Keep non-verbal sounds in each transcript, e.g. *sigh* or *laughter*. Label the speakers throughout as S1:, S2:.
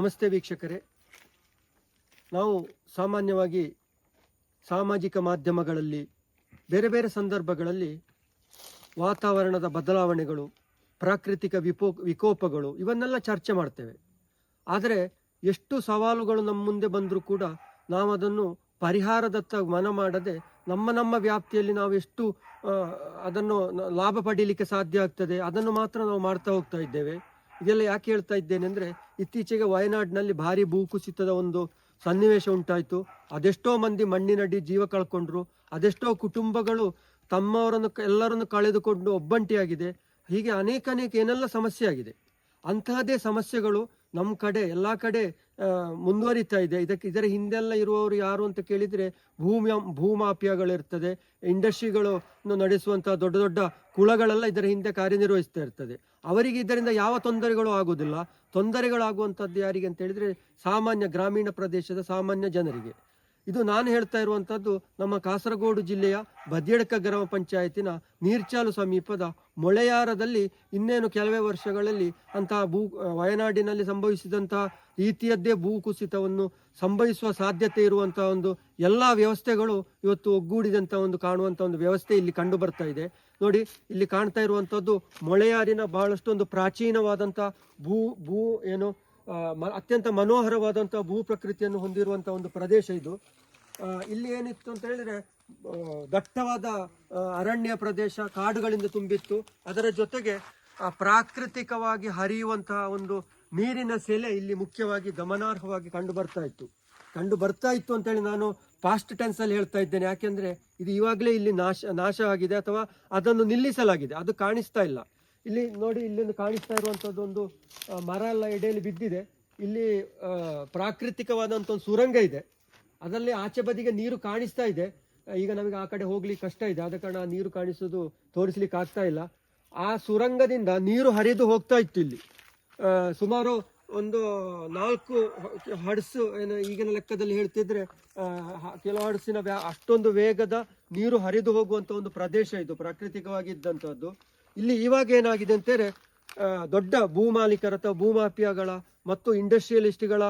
S1: ನಮಸ್ತೆ ವೀಕ್ಷಕರೇ. ನಾವು ಸಾಮಾನ್ಯವಾಗಿ ಸಾಮಾಜಿಕ ಮಾಧ್ಯಮಗಳಲ್ಲಿ, ಬೇರೆ ಬೇರೆ ಸಂದರ್ಭಗಳಲ್ಲಿ ವಾತಾವರಣದ ಬದಲಾವಣೆಗಳು, ಪ್ರಾಕೃತಿಕ ವಿಪೋ, ವಿಕೋಪಗಳು ಇವನ್ನೆಲ್ಲ ಚರ್ಚೆ ಮಾಡ್ತೇವೆ. ಆದರೆ ಎಷ್ಟು ಸವಾಲುಗಳು ನಮ್ಮ ಮುಂದೆ ಬಂದರೂ ಕೂಡ ನಾವು ಅದನ್ನು ಪರಿಹಾರದತ್ತ ಮನ ಮಾಡದೆ ನಮ್ಮ ನಮ್ಮ ವ್ಯಾಪ್ತಿಯಲ್ಲಿ ನಾವು ಎಷ್ಟು ಅದನ್ನು ಲಾಭ ಪಡೀಲಿಕ್ಕೆ ಸಾಧ್ಯ ಆಗ್ತದೆ, ಅದನ್ನು ಮಾತ್ರ ನಾವು ಮಾಡ್ತಾ ಹೋಗ್ತಾ ಇದ್ದೇವೆ. ಇದೆಲ್ಲ ಯಾಕೆ ಹೇಳ್ತಾ ಇದ್ದೇನೆ ಅಂದರೆ ಇತ್ತೀಚೆಗೆ ವಯನಾಡಿನಲ್ಲಿ ಭಾರಿ ಭೂಕುಸಿತದ ಒಂದು ಸನ್ನಿವೇಶ ಉಂಟಾಯಿತು. ಅದೆಷ್ಟೋ ಮಂದಿ ಮಣ್ಣಿನಡಿ ಜೀವ ಕಳ್ಕೊಂಡ್ರು. ಅದೆಷ್ಟೋ ಕುಟುಂಬಗಳು ತಮ್ಮವರನ್ನು ಎಲ್ಲರನ್ನು ಕಳೆದುಕೊಂಡು ಒಬ್ಬಂಟಿಯಾಗಿದೆ. ಹೀಗೆ ಅನೇಕ ಅನೇಕ ಏನೆಲ್ಲ ಸಮಸ್ಯೆ ಆಗಿದೆ ಅಂತಹದೇ ಸಮಸ್ಯೆಗಳು ನಮ್ಮ ಕಡೆ, ಎಲ್ಲ ಕಡೆ ಮುಂದುವರಿತಾ ಇದೆ. ಇದಕ್ಕೆ, ಇದರ ಹಿಂದೆಲ್ಲ ಇರುವವರು ಯಾರು ಅಂತ ಕೇಳಿದರೆ ಭೂಮಿ ಭೂಮಾಫಿಯಾಗಳಿರ್ತದೆ. ಇಂಡಸ್ಟ್ರಿಗಳು ನಡೆಸುವಂಥ ದೊಡ್ಡ ದೊಡ್ಡ ಕುಳಗಳೆಲ್ಲ ಇದರ ಹಿಂದೆ ಕಾರ್ಯನಿರ್ವಹಿಸ್ತಾ ಇರ್ತದೆ. ಅವರಿಗೆ ಇದರಿಂದ ಯಾವ ತೊಂದರೆಗಳು ಆಗುವುದಿಲ್ಲ. ತೊಂದರೆಗಳಾಗುವಂಥದ್ದು ಯಾರಿಗೆ ಅಂತ ಹೇಳಿದರೆ ಸಾಮಾನ್ಯ ಗ್ರಾಮೀಣ ಪ್ರದೇಶದ ಸಾಮಾನ್ಯ ಜನರಿಗೆ. ಇದು ನಾನು ಹೇಳ್ತಾ ಇರುವಂಥದ್ದು ನಮ್ಮ ಕಾಸರಗೋಡು ಜಿಲ್ಲೆಯ ಬದಿಯಡ್ಕ ಗ್ರಾಮ ಪಂಚಾಯತಿನ ನೀರ್ಚಾಲು ಸಮೀಪದ ಮೊಳೆಯಾರದಲ್ಲಿ ಇನ್ನೇನು ಕೆಲವೇ ವರ್ಷಗಳಲ್ಲಿ ಅಂತಹ ಭೂ ವಯನಾಡಿನಲ್ಲಿ ಸಂಭವಿಸಿದಂತಹ ರೀತಿಯದ್ದೇ ಭೂಕುಸಿತವನ್ನು ಸಂಭವಿಸುವ ಸಾಧ್ಯತೆ ಇರುವಂತಹ ಒಂದು ಎಲ್ಲ ವ್ಯವಸ್ಥೆಗಳು ಇವತ್ತು ಒಗ್ಗೂಡಿದಂಥ ಒಂದು ಕಾಣುವಂಥ ಒಂದು ವ್ಯವಸ್ಥೆ ಇಲ್ಲಿ ಕಂಡು ಬರ್ತಾ ಇದೆ. ನೋಡಿ, ಇಲ್ಲಿ ಕಾಣ್ತಾ ಇರುವಂಥದ್ದು ಮೊಳೆಯಾರಿನ ಬಹಳಷ್ಟು ಒಂದು ಪ್ರಾಚೀನವಾದಂಥ ಭೂ ಭೂ ಏನು ಅತ್ಯಂತ ಮನೋಹರವಾದಂಥ ಭೂ ಪ್ರಕೃತಿಯನ್ನು ಹೊಂದಿರುವಂಥ ಒಂದು ಪ್ರದೇಶ ಇದು. ಇಲ್ಲಿ ಏನಿತ್ತು ಅಂತ ಹೇಳಿದ್ರೆ ದಟ್ಟವಾದ ಅರಣ್ಯ ಪ್ರದೇಶ, ಕಾಡುಗಳಿಂದ ತುಂಬಿತ್ತು. ಅದರ ಜೊತೆಗೆ ಪ್ರಾಕೃತಿಕವಾಗಿ ಹರಿಯುವಂತಹ ಒಂದು ನೀರಿನ ಸೆಲೆ ಇಲ್ಲಿ ಮುಖ್ಯವಾಗಿ ಗಮನಾರ್ಹವಾಗಿ ಕಂಡು ಬರ್ತಾ ಇತ್ತು. ಕಂಡು ಬರ್ತಾ ಇತ್ತು ಅಂತೇಳಿ ನಾನು ಪಾಸ್ಟ್ ಟೆನ್ಸ್ ಅಲ್ಲಿ ಹೇಳ್ತಾ ಇದ್ದೇನೆ. ಯಾಕೆಂದ್ರೆ, ಇದು ಇವಾಗಲೇ ಇಲ್ಲಿ ನಾಶ ನಾಶವಾಗಿದೆ ಅಥವಾ ಅದನ್ನು ನಿಲ್ಲಿಸಲಾಗಿದೆ. ಅದು ಕಾಣಿಸ್ತಾ ಇಲ್ಲ. ಇಲ್ಲಿ ನೋಡಿ, ಇಲ್ಲಿಂದ ಕಾಣಿಸ್ತಾ ಇರುವಂತದ್ದು ಒಂದು ಮರ ಎಲ್ಲ ಎಡೆಯಲ್ಲಿ ಬಿದ್ದಿದೆ. ಇಲ್ಲಿ ಪ್ರಾಕೃತಿಕವಾದಂಥ ಒಂದು ಸುರಂಗ ಇದೆ. ಅದರಲ್ಲಿ ಆಚೆ ಬದಿಗೆ ನೀರು ಕಾಣಿಸ್ತಾ ಇದೆ. ಈಗ ನಮಗೆ ಆ ಕಡೆ ಹೋಗ್ಲಿಕ್ಕೆ ಕಷ್ಟ ಇದೆ. ಆದ ಕಾರಣ ನೀರು ಕಾಣಿಸೋದು ತೋರಿಸ್ಲಿಕ್ಕೆ ಆಗ್ತಾ ಇಲ್ಲ. ಆ ಸುರಂಗದಿಂದ ನೀರು ಹರಿದು ಹೋಗ್ತಾ ಇತ್ತು ಇಲ್ಲಿ. ಸುಮಾರು ಒಂದು ನಾಲ್ಕು ಹಡಸು, ಏನು ಈಗಿನ ಲೆಕ್ಕದಲ್ಲಿ ಹೇಳ್ತಿದ್ರೆ ಕೆಲವು ಹಡಸಿನ ಅಷ್ಟೊಂದು ವೇಗದ ನೀರು ಹರಿದು ಹೋಗುವಂತ ಒಂದು ಪ್ರದೇಶ ಇದು ಪ್ರಾಕೃತಿಕವಾಗಿ ಇದ್ದಂಥದ್ದು ಇಲ್ಲಿ ಇವಾಗ ಏನಾಗಿದೆ ಅಂತೇಳಿ ದೊಡ್ಡ ಭೂಮಾಲೀಕರ ಅಥವಾ ಭೂಮಾಫಿಯಾಗಳ ಮತ್ತು ಇಂಡಸ್ಟ್ರಿಯಲಿಸ್ಟ್ಗಳ,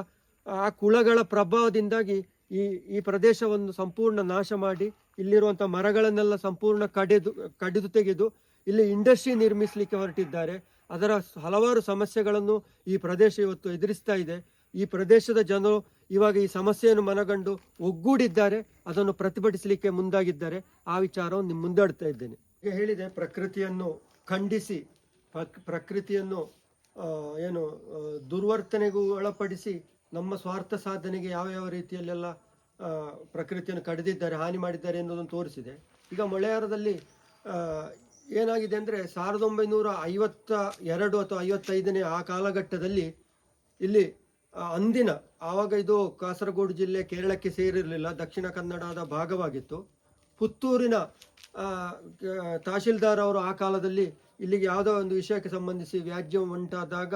S1: ಆ ಕುಳಗಳ ಪ್ರಭಾವದಿಂದಾಗಿ ಈ ಈ ಪ್ರದೇಶವನ್ನು ಸಂಪೂರ್ಣ ನಾಶ ಮಾಡಿ, ಇಲ್ಲಿರುವಂಥ ಮರಗಳನ್ನೆಲ್ಲ ಸಂಪೂರ್ಣ ಕಡಿದು ಕಡಿದು ತೆಗೆದು ಇಲ್ಲಿ ಇಂಡಸ್ಟ್ರಿ ನಿರ್ಮಿಸಲಿಕ್ಕೆ ಹೊರಟಿದ್ದಾರೆ. ಅದರ ಹಲವಾರು ಸಮಸ್ಯೆಗಳನ್ನು ಈ ಪ್ರದೇಶ ಇವತ್ತು ಎದುರಿಸ್ತಾ ಇದೆ. ಈ ಪ್ರದೇಶದ ಜನರು ಇವಾಗ ಈ ಸಮಸ್ಯೆಯನ್ನು ಮನಗಂಡು ಒಗ್ಗೂಡಿದ್ದಾರೆ. ಅದನ್ನು ಪ್ರತಿಭಟಿಸಲಿಕ್ಕೆ ಮುಂದಾಗಿದ್ದಾರೆ. ಆ ವಿಚಾರವನ್ನು ನಿಮ್ಮ ಮುಂದಾಡ್ತಾ ಇದ್ದೇನೆ. ಹೇಳಿದೆ, ಪ್ರಕೃತಿಯನ್ನು ಖಂಡಿಸಿ, ಪ್ರಕ್- ಪ್ರಕೃತಿಯನ್ನು ಏನು ದುರ್ವರ್ತನೆಗೂ ಒಳಪಡಿಸಿ ನಮ್ಮ ಸ್ವಾರ್ಥ ಸಾಧನೆಗೆ ಯಾವ ಯಾವ ರೀತಿಯಲ್ಲೆಲ್ಲ ಪ್ರಕೃತಿಯನ್ನು ಕಡಿದಿದ್ದಾರೆ, ಹಾನಿ ಮಾಡಿದ್ದಾರೆ ಎನ್ನುವುದನ್ನು ತೋರಿಸಿದೆ. ಈಗ ಮಳೆಯಾರದಲ್ಲಿ ಏನಾಗಿದೆ ಅಂದರೆ ಸಾವಿರದ ಒಂಬೈನೂರ ಐವತ್ತ ಎರಡು ಅಥವಾ ಐವತ್ತೈದನೇ ಆ ಕಾಲಘಟ್ಟದಲ್ಲಿ ಇಲ್ಲಿ ಅಂದಿನ, ಆವಾಗ ಇದು ಕಾಸರಗೋಡು ಜಿಲ್ಲೆ ಕೇರಳಕ್ಕೆ ಸೇರಿರಲಿಲ್ಲ, ದಕ್ಷಿಣ ಕನ್ನಡದ ಭಾಗವಾಗಿತ್ತು. ಪುತ್ತೂರಿನ ತಹಶೀಲ್ದಾರ್ ಅವರು ಆ ಕಾಲದಲ್ಲಿ ಇಲ್ಲಿಗೆ ಯಾವುದೋ ಒಂದು ವಿಷಯಕ್ಕೆ ಸಂಬಂಧಿಸಿ ವ್ಯಾಜ್ಯ ಉಂಟಾದಾಗ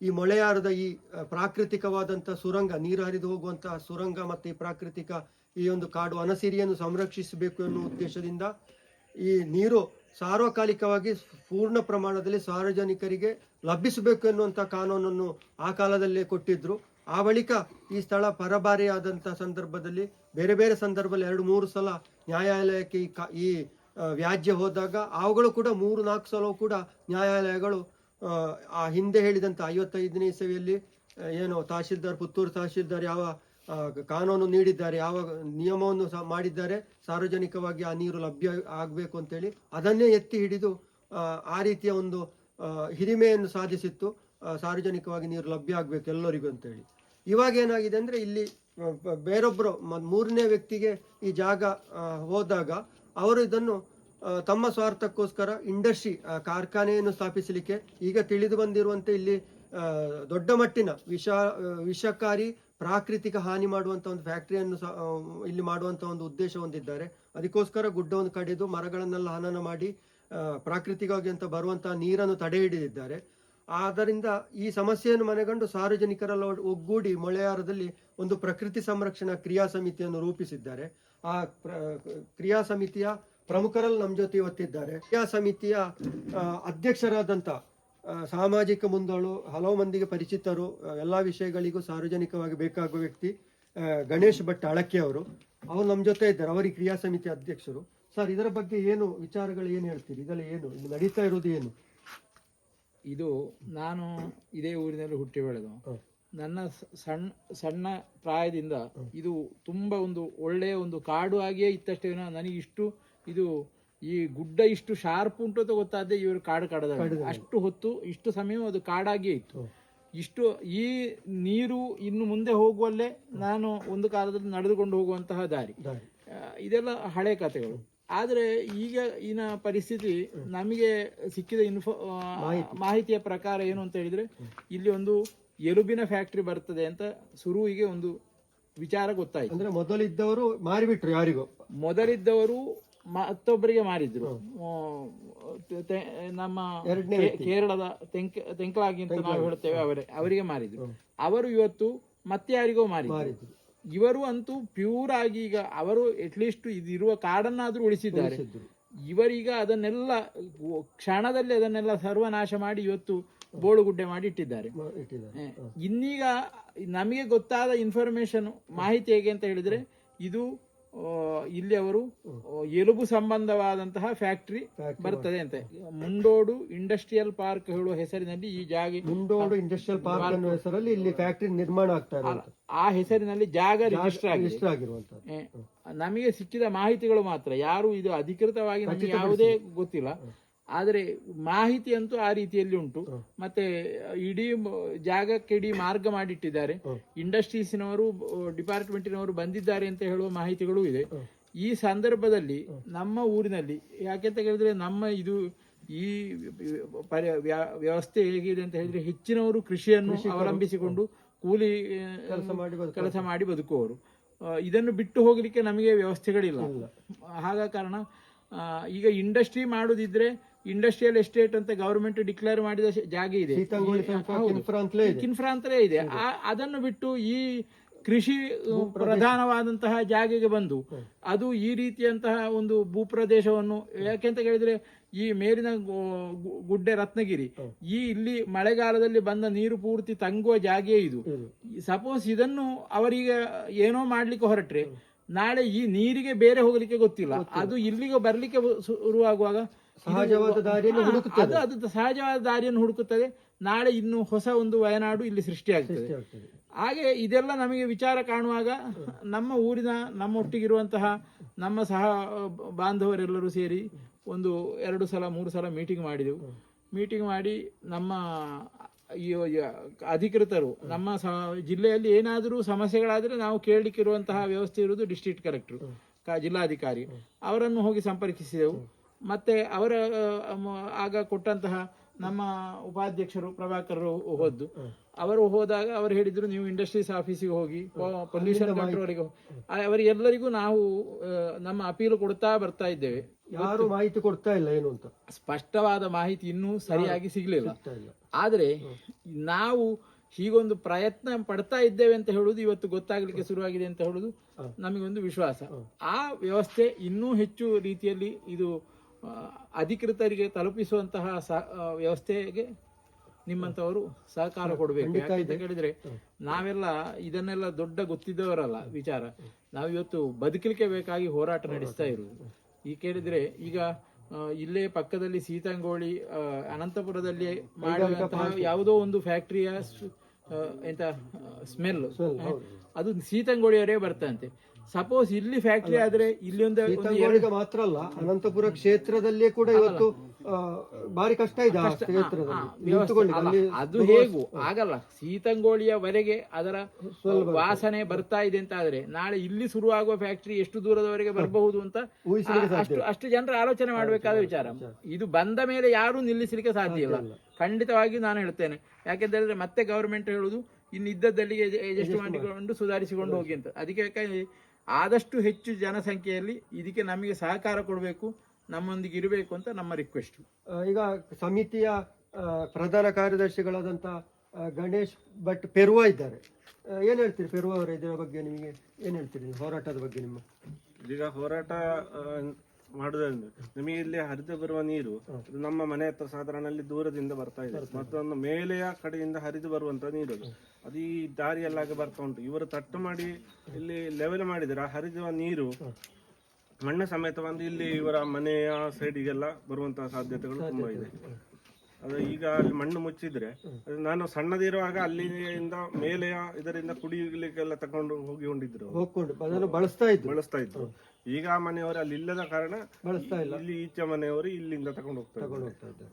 S1: ಈ ಮೊಳೆಯಾರದ ಈ ಪ್ರಾಕೃತಿಕವಾದಂಥ ಸುರಂಗ, ನೀರು ಹರಿದು ಹೋಗುವಂತಹ ಸುರಂಗ ಮತ್ತು ಈ ಪ್ರಾಕೃತಿಕ ಈ ಒಂದು ಕಾಡು ಅನಸಿರಿಯನ್ನು ಸಂರಕ್ಷಿಸಬೇಕು ಎನ್ನುವ ಉದ್ದೇಶದಿಂದ ಈ ನೀರು ಸಾರ್ವಕಾಲಿಕವಾಗಿ ಪೂರ್ಣ ಪ್ರಮಾಣದಲ್ಲಿ ಸಾರ್ವಜನಿಕರಿಗೆ ಲಭಿಸಬೇಕು ಎನ್ನುವಂಥ ಕಾನೂನನ್ನು ಆ ಕಾಲದಲ್ಲೇ ಕೊಟ್ಟಿದ್ದರು ಆ ಬಳಿಕ ಈ ಸ್ಥಳ ಪರಭಾರಿಯಾದಂಥ ಸಂದರ್ಭದಲ್ಲಿ ಬೇರೆ ಬೇರೆ ಸಂದರ್ಭದಲ್ಲಿ ಎರಡು ಮೂರು ಸಲ ನ್ಯಾಯಾಲಯಕ್ಕೆ ಈ ಕಾ ಈ ವ್ಯಾಜ್ಯ ಹೋದಾಗ ಅವುಗಳು ಕೂಡ ಮೂರು ನಾಲ್ಕು ಸಲ ಕೂಡ ನ್ಯಾಯಾಲಯಗಳು ಆ, ಹಿಂದೆ ಹೇಳಿದಂಥ ಐವತ್ತೈದನೇ ಇಸವಿಯಲ್ಲಿ ಏನು ತಹಶೀಲ್ದಾರ್ ಪುತ್ತೂರು ತಹಶೀಲ್ದಾರ್ ಯಾವ ಕಾನೂನು ನೀಡಿದ್ದಾರೆ ಯಾವ ನಿಯಮವನ್ನು ಸಹ ಮಾಡಿದ್ದಾರೆ ಸಾರ್ವಜನಿಕವಾಗಿ ಆ ನೀರು ಲಭ್ಯ ಆಗಬೇಕು ಅಂತೇಳಿ ಅದನ್ನೇ ಎತ್ತಿ ಹಿಡಿದು ಆ ರೀತಿಯ ಒಂದು ಹಿರಿಮೆಯನ್ನು ಸಾಧಿಸಿತ್ತು ಸಾರ್ವಜನಿಕವಾಗಿ ನೀರು ಲಭ್ಯ ಆಗಬೇಕು ಎಲ್ಲರಿಗೂ ಅಂತೇಳಿ. ಇವಾಗ ಏನಾಗಿದೆ ಅಂದರೆ ಇಲ್ಲಿ ಬೇರೊಬ್ಬರು ಮೂರನೇ ವ್ಯಕ್ತಿಗೆ ಈ ಜಾಗ ಹೋದಾಗ ಅವರು ಇದನ್ನು ತಮ್ಮ ಸ್ವಾರ್ಥಕ್ಕೋಸ್ಕರ ಇಂಡಸ್ಟ್ರಿ ಕಾರ್ಖಾನೆಯನ್ನು ಸ್ಥಾಪಿಸಲಿಕ್ಕೆ ಈಗ ತಿಳಿದು ಬಂದಿರುವಂತೆ ಇಲ್ಲಿ ದೊಡ್ಡ ಮಟ್ಟಿನ ವಿಷ ವಿಷಕಾರಿ ಪ್ರಾಕೃತಿಕ ಹಾನಿ ಮಾಡುವಂಥ ಒಂದು ಫ್ಯಾಕ್ಟ್ರಿಯನ್ನು ಇಲ್ಲಿ ಮಾಡುವಂತ ಒಂದು ಉದ್ದೇಶ ಹೊಂದಿದ್ದಾರೆ. ಅದಕ್ಕೋಸ್ಕರ ಗುಡ್ಡವನ್ನು ಕಡಿದು ಮರಗಳನ್ನೆಲ್ಲ ಹನನ ಮಾಡಿ ಪ್ರಾಕೃತಿಕವಾಗಿ ಅಂತ ಬರುವಂತಹ ನೀರನ್ನು ತಡೆ ಹಿಡಿದಿದ್ದಾರೆ. ಆದ್ದರಿಂದ ಈ ಸಮಸ್ಯೆಯನ್ನು ಮನೆಗಂಡು ಸಾರ್ವಜನಿಕರೆಲ್ಲ ಒಗ್ಗೂಡಿ ಮೊಳೆಯಾರದಲ್ಲಿ ಒಂದು ಪ್ರಕೃತಿ ಸಂರಕ್ಷಣಾ ಕ್ರಿಯಾ ಸಮಿತಿಯನ್ನು ರೂಪಿಸಿದ್ದಾರೆ. ಆ ಕ್ರಿಯಾ ಸಮಿತಿಯ ಪ್ರಮುಖರಲ್ಲಿ ನಮ್ಮ ಜೊತೆ ಇವತ್ತಿದ್ದಾರೆ. ಕ್ರಿಯಾ ಸಮಿತಿಯ ಅಧ್ಯಕ್ಷರಾದಂಥ ಸಾಮಾಜಿಕ ಮುಂದೋಳು, ಹಲವು ಮಂದಿಗೆ ಪರಿಚಿತರು ಎಲ್ಲ ವಿಷಯಗಳಿಗೂ ಸಾರ್ವಜನಿಕವಾಗಿ ಬೇಕಾಗುವ ವ್ಯಕ್ತಿ ಗಣೇಶ್ ಭಟ್ ಅಳಕೆ ಅವರು. ಅವರು ನಮ್ಮ ಜೊತೆ ಇದ್ದಾರೆ. ಅವರಿಗೆ ಕ್ರಿಯಾ ಸಮಿತಿ ಅಧ್ಯಕ್ಷರು. ಸರ್, ಇದರ ಬಗ್ಗೆ ಏನು ವಿಚಾರಗಳು ಏನು ಹೇಳ್ತೀರಿ? ಇದೆಲ್ಲ ಏನು ನಡೀತಾ ಇರೋದು ಏನು?
S2: ಇದು ನಾನು ಇದೇ ಊರಿನಲ್ಲಿ ಹುಟ್ಟಿ ಬೆಳೆದು. ನನ್ನ ಸಣ್ಣ ಸಣ್ಣ ಪ್ರಾಯದಿಂದ ಇದು ತುಂಬಾ ಒಂದು ಒಳ್ಳೆಯ ಒಂದು ಕಾಡು ಆಗಿಯೇ ಇತ್ತಷ್ಟೇ ನನಗೆ ಇಷ್ಟು ಇದು ಈ ಗುಡ್ಡ ಇಷ್ಟು ಶಾರ್ಪ್ ಉಂಟು ಅಂತ ಗೊತ್ತಾದ್ರೆ ಇವರು ಕಾಡು ಕಾಡದ ಅಷ್ಟು ಹೊತ್ತು ಇಷ್ಟು ಸಮಯ ಅದು ಕಾಡಾಗಿಯೇ ಇತ್ತು. ಇಷ್ಟು ಈ ನೀರು ಇನ್ನು ಮುಂದೆ ಹೋಗುವಲ್ಲೇ ನಾನು ಒಂದು ಕಾಲದಲ್ಲಿ ನಡೆದುಕೊಂಡು ಹೋಗುವಂತಹ ದಾರಿ. ಇದೆಲ್ಲ ಹಳೆ ಕಥೆಗಳು. ಆದರೆ ಈಗ ಇನ ಪರಿಸ್ಥಿತಿ ನಮಗೆ ಸಿಕ್ಕಿದ ಇನ್ಫೋ ಮಾಹಿತಿಯ ಪ್ರಕಾರ ಏನು ಅಂತ ಹೇಳಿದ್ರೆ ಇಲ್ಲಿ ಒಂದು ಎಲುಬಿನ ಫ್ಯಾಕ್ಟರಿ ಬರ್ತದೆ ಅಂತ ಸುರುವಿಗೆ ಒಂದು ವಿಚಾರ ಗೊತ್ತಾಯ್ತು.
S1: ಅಂದ್ರೆ ಮೊದಲಿದ್ದವರು ಮಾರಿಬಿಟ್ರು ಯಾರಿಗೂ?
S2: ಮೊದಲಿದ್ದವರು ಮತ್ತೊಬ್ಬರಿಗೆ ಮಾರಿದ್ರು. ನಮ್ಮ ಕೇರಳದ ತೆಂಕ್ ತೆಂಕಲಾಗಿ ಅಂತ ನಾವು ಹೇಳ್ತೇವೆ ಅವರೇ ಅವರಿಗೆ ಮಾರಿದ್ರು. ಅವರು ಇವತ್ತು ಮತ್ತೆ ಯಾರಿಗೋ ಮಾರಿದ್ರು. ಇವರು ಅಂತೂ ಪ್ಯೂರ್ ಆಗಿ ಈಗ ಅವರು ಅಟ್ಲೀಸ್ಟ್ ಇದಿರುವ ಕಾಡನ್ನಾದ್ರೂ ಉಳಿಸಿದ್ದಾರೆ. ಇವರೀಗ ಅದನ್ನೆಲ್ಲ ಕ್ಷಣದಲ್ಲಿ ಅದನ್ನೆಲ್ಲ ಸರ್ವನಾಶ ಮಾಡಿ ಇವತ್ತು ಬೋಳುಗುಡ್ಡೆ ಮಾಡಿ ಇಟ್ಟಿದ್ದಾರೆ. ಇನ್ನೀಗ ನಮಗೆ ಗೊತ್ತಾದ ಇನ್ಫಾರ್ಮೇಶನ್ ಮಾಹಿತಿ ಹೇಗೆ ಅಂತ ಹೇಳಿದ್ರೆ ಇದು ಇಲ್ಲಿ ಅವರು ಎಲುಬು ಸಂಬಂಧವಾದಂತಹ ಫ್ಯಾಕ್ಟರಿ ಬರ್ತದೆ ಅಂತ. ಮುಂಡೋಡು ಇಂಡಸ್ಟ್ರಿಯಲ್ ಪಾರ್ಕ್ ಹೇಳುವ ಹೆಸರಿನಲ್ಲಿ ಈ ಜಾಗ
S1: ಮುಂಡೋಡು ಇಂಡಸ್ಟ್ರಿಯಲ್ ಪಾರ್ಕ್ ಅನ್ನೋ ಹೆಸರಲ್ಲಿ ಇಲ್ಲಿ ಫ್ಯಾಕ್ಟರಿ ನಿರ್ಮಾಣ ಆಗ್ತಾ ಇದೆ
S2: ಆ ಹೆಸರಿನಲ್ಲಿ ಜಾಗ ರಿಜಿಸ್ಟರ್ ನಮಗೆ ಸಿಕ್ಕಿದ ಮಾಹಿತಿಗಳು ಮಾತ್ರ. ಯಾರು ಇದು ಅಧಿಕೃತವಾಗಿ ನಮಗೆ ಯಾವುದೇ ಗೊತ್ತಿಲ್ಲ. ಆದರೆ ಮಾಹಿತಿ ಅಂತೂ ಆ ರೀತಿಯಲ್ಲಿ ಉಂಟು. ಮತ್ತೆ ಇಡೀ ಜಾಗಕ್ಕೆ ಇಡೀ ಮಾರ್ಗ ಮಾಡಿಟ್ಟಿದ್ದಾರೆ. ಇಂಡಸ್ಟ್ರೀಸ್ನವರು ಡಿಪಾರ್ಟ್ಮೆಂಟಿನವರು ಬಂದಿದ್ದಾರೆ ಅಂತ ಹೇಳುವ ಮಾಹಿತಿಗಳು ಇದೆ. ಈ ಸಂದರ್ಭದಲ್ಲಿ ನಮ್ಮ ಊರಿನಲ್ಲಿ ಯಾಕೆಂತ ಹೇಳಿದ್ರೆ ನಮ್ಮ ಇದು ಈ ಪರಿ ವ್ಯವಸ್ಥೆ ಹೇಗಿದೆ ಅಂತ ಹೇಳಿದ್ರೆ ಹೆಚ್ಚಿನವರು ಕೃಷಿಯನ್ನು ಅವಲಂಬಿಸಿಕೊಂಡು ಕೂಲಿ
S1: ಕೆಲಸ ಮಾಡಿ
S2: ಕೆಲಸ ಮಾಡಿ ಬದುಕುವವರು. ಇದನ್ನು ಬಿಟ್ಟು ಹೋಗಲಿಕ್ಕೆ ನಮಗೆ ವ್ಯವಸ್ಥೆಗಳಿಲ್ಲ. ಹಾಗ ಕಾರಣ ಈಗ ಇಂಡಸ್ಟ್ರಿ ಮಾಡುದಿದ್ರೆ ಇಂಡಸ್ಟ್ರಿಯಲ್ ಎಸ್ಟೇಟ್ ಅಂತ ಗವರ್ಮೆಂಟ್ ಡಿಕ್ಲೇರ್ ಮಾಡಿದ ಜಾಗ ಇದೆ. ಕಿನ್ಫ್ರಾ ಅಂತಲೇ ಇದೆ. ಅದನ್ನು ಬಿಟ್ಟು ಈ ಕೃಷಿ ಪ್ರಧಾನವಾದಂತಹ ಜಾಗೆಗೆ ಬಂದು ಅದು ಈ ರೀತಿಯಂತಹ ಒಂದು ಭೂಪ್ರದೇಶವನ್ನು ಯಾಕೆಂತ ಹೇಳಿದ್ರೆ ಈ ಮೇಲಿನ ಗುಡ್ಡೆ ರತ್ನಗಿರಿ ಈ ಇಲ್ಲಿ ಮಳೆಗಾಲದಲ್ಲಿ ಬಂದ ನೀರು ಪೂರ್ತಿ ತಂಗುವ ಜಾಗೆ ಇದು. ಸಪೋಸ್ ಇದನ್ನು ಅವರಿಗೆ ಏನೋ ಮಾಡ್ಲಿಕ್ಕೆ ಹೊರಟ್ರೆ ನಾಳೆ ಈ ನೀರಿಗೆ ಬೇರೆ ಹೋಗ್ಲಿಕ್ಕೆ ಗೊತ್ತಿಲ್ಲ. ಅದು ಇಲ್ಲಿಗೆ ಬರ್ಲಿಕ್ಕೆ ಶುರುವಾಗುವಾಗ
S1: ಸಹಜವಾದ ದಾರಿಯನ್ನು ಹುಡುಕುತ್ತದೆ.
S2: ಅದು ಅದು ಸಹಜವಾದ ದಾರಿಯನ್ನು ಹುಡುಕುತ್ತದೆ. ನಾಳೆ ಇನ್ನು ಹೊಸ ಒಂದು ವಯನಾಡು ಇಲ್ಲಿ ಸೃಷ್ಟಿಯಾಗ್ತದೆ. ಹಾಗೆ ಇದೆಲ್ಲ ನಮಗೆ ವಿಚಾರ ಕಾಣುವಾಗ ನಮ್ಮ ಊರಿನ ನಮ್ಮೊಟ್ಟಿಗಿರುವಂತಹ ನಮ್ಮ ಸಹ ಬಾಂಧವರೆಲ್ಲರೂ ಸೇರಿ ಒಂದು ಎರಡು ಸಲ ಮೂರು ಸಲ ಮೀಟಿಂಗ್ ಮಾಡಿದೆವು. ಮೀಟಿಂಗ್ ಮಾಡಿ ನಮ್ಮ ಈ ಅಧಿಕೃತರು ನಮ್ಮ ಸ ಜಿಲ್ಲೆಯಲ್ಲಿ ಏನಾದರೂ ಸಮಸ್ಯೆಗಳಾದರೆ ನಾವು ಕೇಳಲಿಕ್ಕಿರುವಂತಹ ವ್ಯವಸ್ಥೆ ಇರುವುದು ಡಿಸ್ಟ್ರಿಕ್ಟ್ ಕಲೆಕ್ಟರ್ ಜಿಲ್ಲಾಧಿಕಾರಿ. ಅವರನ್ನು ಹೋಗಿ ಸಂಪರ್ಕಿಸಿದೆವು. ಮತ್ತೆ ಅವರ ಆಗ ಕೊಟ್ಟಂತಹ ನಮ್ಮ ಉಪಾಧ್ಯಕ್ಷರು ಪ್ರಭಾಕರರು ಹೋದ್ದು. ಅವರು ಹೋದಾಗ ಅವರು ಹೇಳಿದ್ರು ನೀವು ಇಂಡಸ್ಟ್ರೀಸ್ ಆಫೀಸಿಗೆ ಹೋಗಿ ಪೊಲ್ಯೂಷನ್ ಕಂಟ್ರೋಲಿಗೆ ಅವರಿಗೆಲ್ಲರಿಗೂ ನಾವು ನಮ್ಮ ಅಪೀಲು ಕೊಡ್ತಾ ಬರ್ತಾ ಇದ್ದೇವೆ.
S1: ಯಾರು ಮಾಹಿತಿ ಕೊಡ್ತಾ ಇಲ್ಲ ಏನು ಅಂತ.
S2: ಸ್ಪಷ್ಟವಾದ ಮಾಹಿತಿ ಇನ್ನೂ ಸರಿಯಾಗಿ ಸಿಗಲಿಲ್ಲ. ಆದ್ರೆ ನಾವು ಹೀಗೊಂದು ಪ್ರಯತ್ನ ಪಡ್ತಾ ಇದ್ದೇವೆ ಅಂತ ಹೇಳುದು ಇವತ್ತು ಗೊತ್ತಾಗ್ಲಿಕ್ಕೆ ಶುರುವಾಗಿದೆ ಅಂತ ಹೇಳುದು ನಮಗೊಂದು ವಿಶ್ವಾಸ. ಆ ವ್ಯವಸ್ಥೆ ಇನ್ನೂ ಹೆಚ್ಚು ರೀತಿಯಲ್ಲಿ ಇದು ಅಧಿಕೃತರಿಗೆ ತಲುಪಿಸುವಂತಹ ವ್ಯವಸ್ಥೆಗೆ ನಿಮ್ಮಂತವರು ಸಹಕಾರ ಕೊಡಬೇಕು. ಅಂತ ಹೇಳಿದ್ರೆ ನಾವೆಲ್ಲ ಇದನ್ನೆಲ್ಲ ದೊಡ್ಡ ಗೊತ್ತಿದ್ದವರಲ್ಲ ವಿಚಾರ. ನಾವು ಇವತ್ತು ಬದುಕಲಿಕ್ಕೆ ಬೇಕಾಗಿ ಹೋರಾಟ ನಡೆಸ್ತಾ ಇರುವುದು. ಈ ಕೇಳಿದ್ರೆ ಈಗ ಇಲ್ಲೇ ಪಕ್ಕದಲ್ಲಿ ಸೀತಾಂಗೋಳಿ ಅನಂತಪುರದಲ್ಲಿ ಮಾಡುವಂತಹ ಯಾವುದೋ ಒಂದು ಫ್ಯಾಕ್ಟ್ರಿಯ ಎಂತ ಸ್ಮೆಲ್. ಅದು ಸೀತಾಂಗೋಳಿಯವರೇ ಬರ್ತಂತೆ ಸಪೋಸ್ ಇಲ್ಲಿ ಫ್ಯಾಕ್ಟರಿ ಆದ್ರೆ ಇಲ್ಲಿ ಒಂದು
S1: ಮಾತ್ರ ಅಲ್ಲ ಅನಂತಪುರ ಕ್ಷೇತ್ರದಲ್ಲೇ ಕೂಡ ಇವತ್ತು ಬಾರಿ ಭಾರಿ ಕಷ್ಟ ಇದೆ
S2: ಅದು ಹೇಗು ಆಗಲ್ಲ. ಸೀತಂಗೋಳಿಯವರೆಗೆ ಅದರ ವಾಸನೆ ಬರ್ತಾ ಇದೆ ಅಂತ ಆದ್ರೆ ನಾಳೆ ಇಲ್ಲಿ ಶುರುವಾಗುವ ಫ್ಯಾಕ್ಟರಿ ಎಷ್ಟು ದೂರದವರೆಗೆ ಬರಬಹುದು ಅಂತ ಅಷ್ಟು ಅಷ್ಟು ಜನರ ಆಲೋಚನೆ ಮಾಡಬೇಕಾದ ವಿಚಾರ. ಇದು ಬಂದ ಮೇಲೆ ಯಾರು ನಿಲ್ಲಿಸಲಿಕ್ಕೆ ಸಾಧ್ಯ ಇಲ್ಲ. ಖಂಡಿತವಾಗಿ ನಾನು ಹೇಳ್ತೇನೆ. ಯಾಕೆಂದ್ರೆ ಮತ್ತೆ ಗವರ್ಮೆಂಟ್ ಹೇಳುದು ಇನ್ನಿದ್ದಲ್ಲಿಗೆ ಎಜೆಸ್ಟ್ ಅಡ್ಜಸ್ಟ್ ಮಾಡಿಕೊಂಡು ಸುಧಾರಿಸಿಕೊಂಡು ಹೋಗಿ ಅಂತ. ಅದಕ್ಕೆ ಆದಷ್ಟು ಹೆಚ್ಚು ಜನಸಂಖ್ಯೆಯಲ್ಲಿ ಇದಕ್ಕೆ ನಮಗೆ ಸಹಕಾರ ಕೊಡಬೇಕು ನಮ್ಮೊಂದಿಗೆ ಇರಬೇಕು ಅಂತ ನಮ್ಮ ರಿಕ್ವೆಸ್ಟ್
S1: ಈಗ ಸಮಿತಿಯ ಪ್ರಧಾನ ಕಾರ್ಯದರ್ಶಿಗಳಾದಂಥ ಗಣೇಶ್ ಭಟ್ ಪೆರುವ ಇದ್ದಾರೆ. ಏನು ಹೇಳ್ತೀರಿ ಪೆರುವ ಅವರ ಇದರ ಬಗ್ಗೆ ನಿಮಗೆ ಏನು ಹೇಳ್ತೀರಿ? ಹೋರಾಟದ ಬಗ್ಗೆ ನಿಮ್ಮ?
S3: ಈಗ ಹೋರಾಟ ಮಾಡುವುದರಿಂದ ನಮಗೆ ಇಲ್ಲಿ ಹರಿದು ಬರುವ ನೀರು ನಮ್ಮ ಮನೆ ಹತ್ರ ಸಾಧಾರಣ ಅಲ್ಲಿ ದೂರದಿಂದ ಬರ್ತಾ ಇದೆ. ಮತ್ತೊಂದು ಮೇಲೆಯ ಕಡೆಯಿಂದ ಹರಿದು ಬರುವಂತ ನೀರು ಅದು. ಅದು ಈ ದಾರಿಯಲ್ಲಾಗಿ ಬರ್ತಾ ಉಂಟು. ಇವರು ತಟ್ಟು ಮಾಡಿ ಇಲ್ಲಿ ಲೆವೆಲ್ ಮಾಡಿದ್ರೆ ಆ ಹರಿದುವ ನೀರು ಮಣ್ಣು ಸಮೇತ ಬಂದು ಇಲ್ಲಿ ಇವರ ಮನೆಯ ಸೈಡಿಗೆಲ್ಲ ಬರುವಂತಹ ಸಾಧ್ಯತೆಗಳು ತುಂಬಾ ಇದೆ. ಅದು ಈಗ ಅಲ್ಲಿ ಮಣ್ಣು ಮುಚ್ಚಿದ್ರೆ ನಾನು ಸಣ್ಣದಿರುವಾಗ ಅಲ್ಲಿಂದ ಮೇಲೆಯ ಇದರಿಂದ ಕುಡಿಯಲಿಕ್ಕೆಲ್ಲ ತಕೊಂಡು ಹೋಗಿ ಹೊಂಡಿದ್ರು
S1: ಹೋಗ್ಕೊಂಡು ಬಳಸ್ತಾ ಇದ್ರು.
S3: ಬಳಸ್ತಾ ಇದ್ರು. ಈಗ ಆ ಮನೆಯವರು ಅಲ್ಲಿ ಇಲ್ಲದ ಕಾರಣ
S1: ಬಳಸ್ತಾ ಇಲ್ಲ.
S3: ಇಲ್ಲಿ ಈಚೆ ಮನೆಯವರು ಇಲ್ಲಿಂದ ತಗೊಂಡು ಹೋಗ್ತಾರೆ
S1: ತಗೊಂಡು ಹೋಗ್ತಾ ಇದ್ದಾರೆ.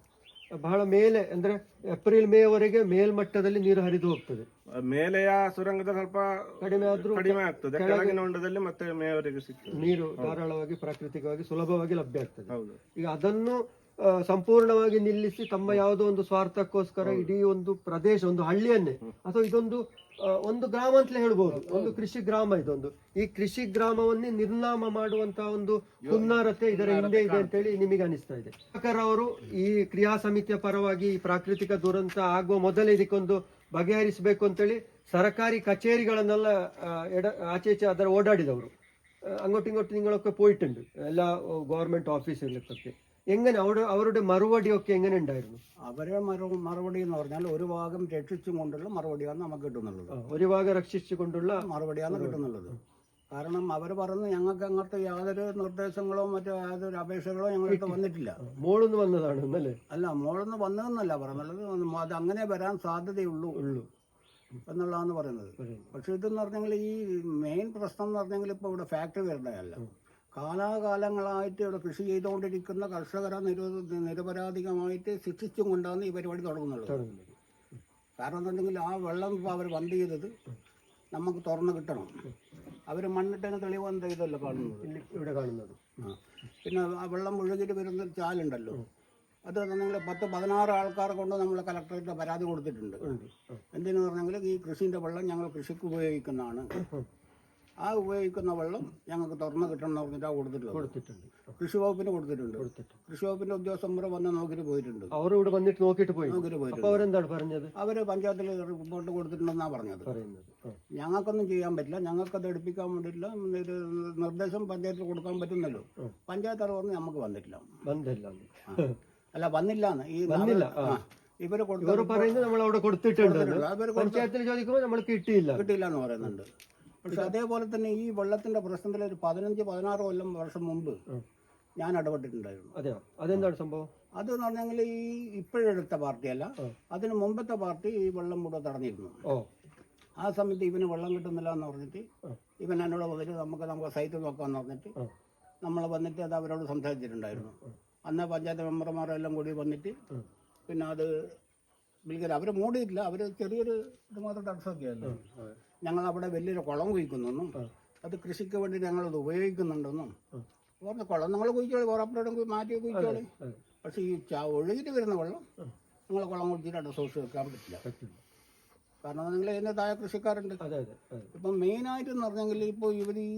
S1: ಬಹಳ ಮೇಲೆ ಅಂದ್ರೆ ಏಪ್ರಿಲ್ ಮೇ ವರೆಗೆ ಮೇಲ್ಮಟ್ಟದಲ್ಲಿ ನೀರು ಹರಿದು ಹೋಗ್ತದೆ.
S3: ಮೇಲೆಯ ಸುರಂಗದ ಸ್ವಲ್ಪ
S1: ಕಡಿಮೆ ಆದ್ರೂ
S3: ಕಡಿಮೆ ಆಗ್ತದೆ. ಕೆಳಗಿನ ಹೊಂಡದಲ್ಲಿ ಮತ್ತೆ ಮೇಯವರೆಗೆ ಸಿಗ್ತದೆ.
S1: ನೀರು ಧಾರಾಳವಾಗಿ ಪ್ರಾಕೃತಿಕವಾಗಿ ಸುಲಭವಾಗಿ ಲಭ್ಯ ಆಗ್ತದೆ.
S3: ಹೌದು.
S1: ಈಗ ಅದನ್ನು ಸಂಪೂರ್ಣವಾಗಿ ನಿಲ್ಲಿಸಿ ತಮ್ಮ ಯಾವುದೋ ಒಂದು ಸ್ವಾರ್ಥಕ್ಕೋಸ್ಕರ ಇಡೀ ಒಂದು ಪ್ರದೇಶ ಒಂದು ಹಳ್ಳಿಯನ್ನೇ. ಅಥವಾ ಇದೊಂದು ಒಂದು ಗ್ರಾಮ ಅಂತಲೇ ಹೇಳ್ಬೋದು. ಒಂದು ಕೃಷಿ ಗ್ರಾಮ ಇದೊಂದು. ಈ ಕೃಷಿ ಗ್ರಾಮವನ್ನೇ ನಿರ್ನಾಮ ಮಾಡುವಂತಹ ಒಂದು ಹುನ್ನಾರತೆ ಇದರ ಹಿಂದೆ ಇದೆ ಅಂತ ಹೇಳಿ ನಿಮಗೆ ಅನಿಸ್ತಾ ಇದೆ. ಪ್ರಕಾರ ಅವರು ಈ ಕ್ರಿಯಾ ಸಮಿತಿಯ ಪರವಾಗಿ ಈ ಪ್ರಾಕೃತಿಕ ದುರಂತ ಆಗುವ ಮೊದಲೇ ಇದಕ್ಕೊಂದು ಬಗೆಹರಿಸಬೇಕು ಅಂತೇಳಿ ಸರಕಾರಿ ಕಚೇರಿಗಳನ್ನೆಲ್ಲ ಎಡ ಆಚೆ ಈಚೆ ಅದರ ಓಡಾಡಿದವರು. ಅಂಗೋಟಿಂಗೋಟ್ಟು ನಿಂಗಳಕ್ಕೆ ಉಂಟು ಎಲ್ಲ ಗೌರ್ಮೆಂಟ್ ಆಫೀಸ್ ಇರ್ಲಿಕ್ಕೆ എങ്ങനെ അവിടെ അവരുടെ മറുപടിയൊക്കെ എങ്ങനെ ഉണ്ടായിരുന്നു?
S4: അവരെ മറു മറുപടി എന്ന് പറഞ്ഞാൽ ഒരു ഭാഗം രക്ഷിച്ചും കൊണ്ടുള്ള മറുപടിയാണ് നമുക്ക് കിട്ടുന്നുള്ളത്.
S1: ഒരു ഭാഗം രക്ഷിച്ചു കൊണ്ടുള്ള
S4: മറുപടിയാണ് കിട്ടുന്നുള്ളത്. കാരണം അവർ പറയുന്നത് ഞങ്ങൾക്ക് അങ്ങനത്തെ യാതൊരു നിർദ്ദേശങ്ങളോ മറ്റോ യാതൊരു അപേക്ഷകളോ ഞങ്ങൾക്ക് വന്നിട്ടില്ല.
S1: മോളൊന്ന് വന്നതാണ് എന്നല്ലേ
S4: അല്ല മോളൊന്ന് വന്നതെന്നല്ല പറഞ്ഞത്. അത് അങ്ങനെ വരാൻ സാധ്യതയുള്ളൂ
S1: ഉള്ളൂ.
S4: എന്നുള്ളതാണ് പറയുന്നത്. പക്ഷെ ഇതെന്ന് പറഞ്ഞെങ്കിൽ ഈ മെയിൻ പ്രശ്നം എന്ന് പറഞ്ഞെങ്കിൽ ഇപ്പോൾ ഇവിടെ ഫാക്ടറി വരുന്നതല്ല. കാലാകാലങ്ങളായിട്ട് ഇവിടെ കൃഷി ചെയ്തുകൊണ്ടിരിക്കുന്ന കർഷകരെ നിര നിരപരാധികമായിട്ട് ശിക്ഷിച്ചും കൊണ്ടാണ് ഈ പരിപാടി തുടങ്ങുന്നത്. കാരണം എന്നുണ്ടെങ്കിൽ ആ വെള്ളം ഇപ്പോൾ അവർ ബണ്ട് ചെയ്തത് നമുക്ക് തുറന്നു കിട്ടണം. അവർ മണ്ണിട്ടതിന് തെളിവ് എന്താ ഇതല്ല കാണുന്നത്?
S1: ഇവിടെ കാണുന്നത്.
S4: പിന്നെ ആ വെള്ളം മുഴുകിട്ട് വരുന്ന ചാലുണ്ടല്ലോ. അത് നിങ്ങൾ പത്ത് പതിനാറ് ആൾക്കാരെ കൊണ്ട് നമ്മൾ കലക്ടറേറ്റ് പരാതി കൊടുത്തിട്ടുണ്ട്. എന്തിനു പറഞ്ഞെങ്കിൽ ഈ കൃഷിന്റെ വെള്ളം ഞങ്ങൾ കൃഷിക്ക് ഉപയോഗിക്കുന്നതാണ്. ആ ഉപയോഗിക്കുന്ന വെള്ളം ഞങ്ങൾക്ക് തുറന്ന് കിട്ടണം എന്ന് പറഞ്ഞിട്ടാണ് കൊടുത്തിട്ടുള്ളത്.
S1: കൊടുത്തിട്ടുണ്ട്.
S4: കൃഷി വകുപ്പിന് കൊടുത്തിട്ടുണ്ട്.
S1: കൊടുത്തിട്ടുണ്ട്.
S4: കൃഷി വകുപ്പിന്റെ ഉദ്യോഗസ്ഥന്മാർ വന്ന് നോക്കിയിട്ട് പോയിട്ടുണ്ട്.
S1: അവർ ഇവിടെ വന്നിട്ട് നോക്കിയിട്ട് പോയി.
S4: നോക്കിയിട്ട്
S1: അപ്പൊ
S4: പോയിട്ടുണ്ട്
S1: അവരെന്താണ് പറഞ്ഞത്?
S4: അവർ പഞ്ചായത്തിൽ റിപ്പോർട്ട് കൊടുത്തിട്ടുണ്ടെന്നാണ് പറഞ്ഞത്. ഞങ്ങൾക്കൊന്നും ചെയ്യാൻ പറ്റില്ല. ഞങ്ങൾക്കത് എടുപ്പിക്കാൻ വേണ്ടിയില്ല ഒരു നിർദ്ദേശം പഞ്ചായത്തിൽ കൊടുക്കാൻ പറ്റുന്നല്ലോ. പഞ്ചായത്ത് അത് പറഞ്ഞ് നമുക്ക് വന്നിട്ടില്ല. വന്നില്ല. അല്ല വന്നില്ല. ഈ
S1: വന്നില്ല, ഇവർ
S4: കൊടുത്തു
S1: പറയുന്നത് നമ്മൾ അവിടെ കൊടുത്തിട്ടുണ്ട്. പഞ്ചായത്തിൽ ചോദിക്കുമ്പോൾ നമ്മൾ കിട്ടിയില്ല.
S4: കിട്ടിയില്ല എന്ന് പറയുന്നുണ്ട്. പക്ഷെ അതേപോലെ തന്നെ ഈ വെള്ളത്തിന്റെ പ്രശ്നത്തിൽ ഒരു പതിനഞ്ച് പതിനാറ് കൊല്ലം വർഷം മുമ്പ് ഞാൻ ഇടപെട്ടിട്ടുണ്ടായിരുന്നു.
S1: അതെയോ? അതെന്താണ് സംഭവം?
S4: അത് എന്ന് പറഞ്ഞെങ്കിൽ ഈ ഇപ്പോഴെടുത്ത പാർട്ടിയല്ല. അതിന് മുമ്പത്തെ പാർട്ടി ഈ വെള്ളം മുഴുവൻ തടഞ്ഞിരുന്നു. ആ സമയത്ത് ഇവന് വെള്ളം കിട്ടുന്നില്ല എന്ന് പറഞ്ഞിട്ട് ഇവൻ എന്നോട് വന്നിട്ട് നമുക്ക് നമുക്ക് സൈറ്റ് നോക്കാമെന്ന് പറഞ്ഞിട്ട് നമ്മൾ വന്നിട്ട് അത് അവരോട് സംസാരിച്ചിട്ടുണ്ടായിരുന്നു. അന്ന് പഞ്ചായത്ത് മെമ്പർമാരെല്ലാം കൂടി വന്നിട്ട് പിന്നെ അത് വിളിക്കാൻ അവർ മൂടിയിട്ടില്ല. അവർ ചെറിയൊരു ഇത് മാത്രം തടസ്സമൊക്കെയല്ലോ ഞങ്ങൾ അവിടെ വലിയൊരു കുളം കുഴിക്കുന്നെന്നും അത് കൃഷിക്ക് വേണ്ടി ഞങ്ങൾ അത്
S1: ഉപയോഗിക്കുന്നുണ്ടെന്നും.
S4: പറഞ്ഞു കുളം നിങ്ങൾ കുഴിച്ചോളി പുറപ്പെടും മാറ്റി കുഴിച്ചോളി. പക്ഷെ ഈ ച- ഒഴുകിയിട്ട് വരുന്ന വെള്ളം നിങ്ങൾ കുളം കുഴിച്ചിട്ട് സോഴ്സ് സൂക്ഷിച്ച് വെക്കാൻ പറ്റില്ല. കാരണം നിങ്ങൾ ഇതിന്റെ താഴെ കൃഷിക്കാരുണ്ട്. ഇപ്പം മെയിനായിട്ട് എന്ന് പറഞ്ഞെങ്കിൽ ഇപ്പോൾ ഇവർ ഈ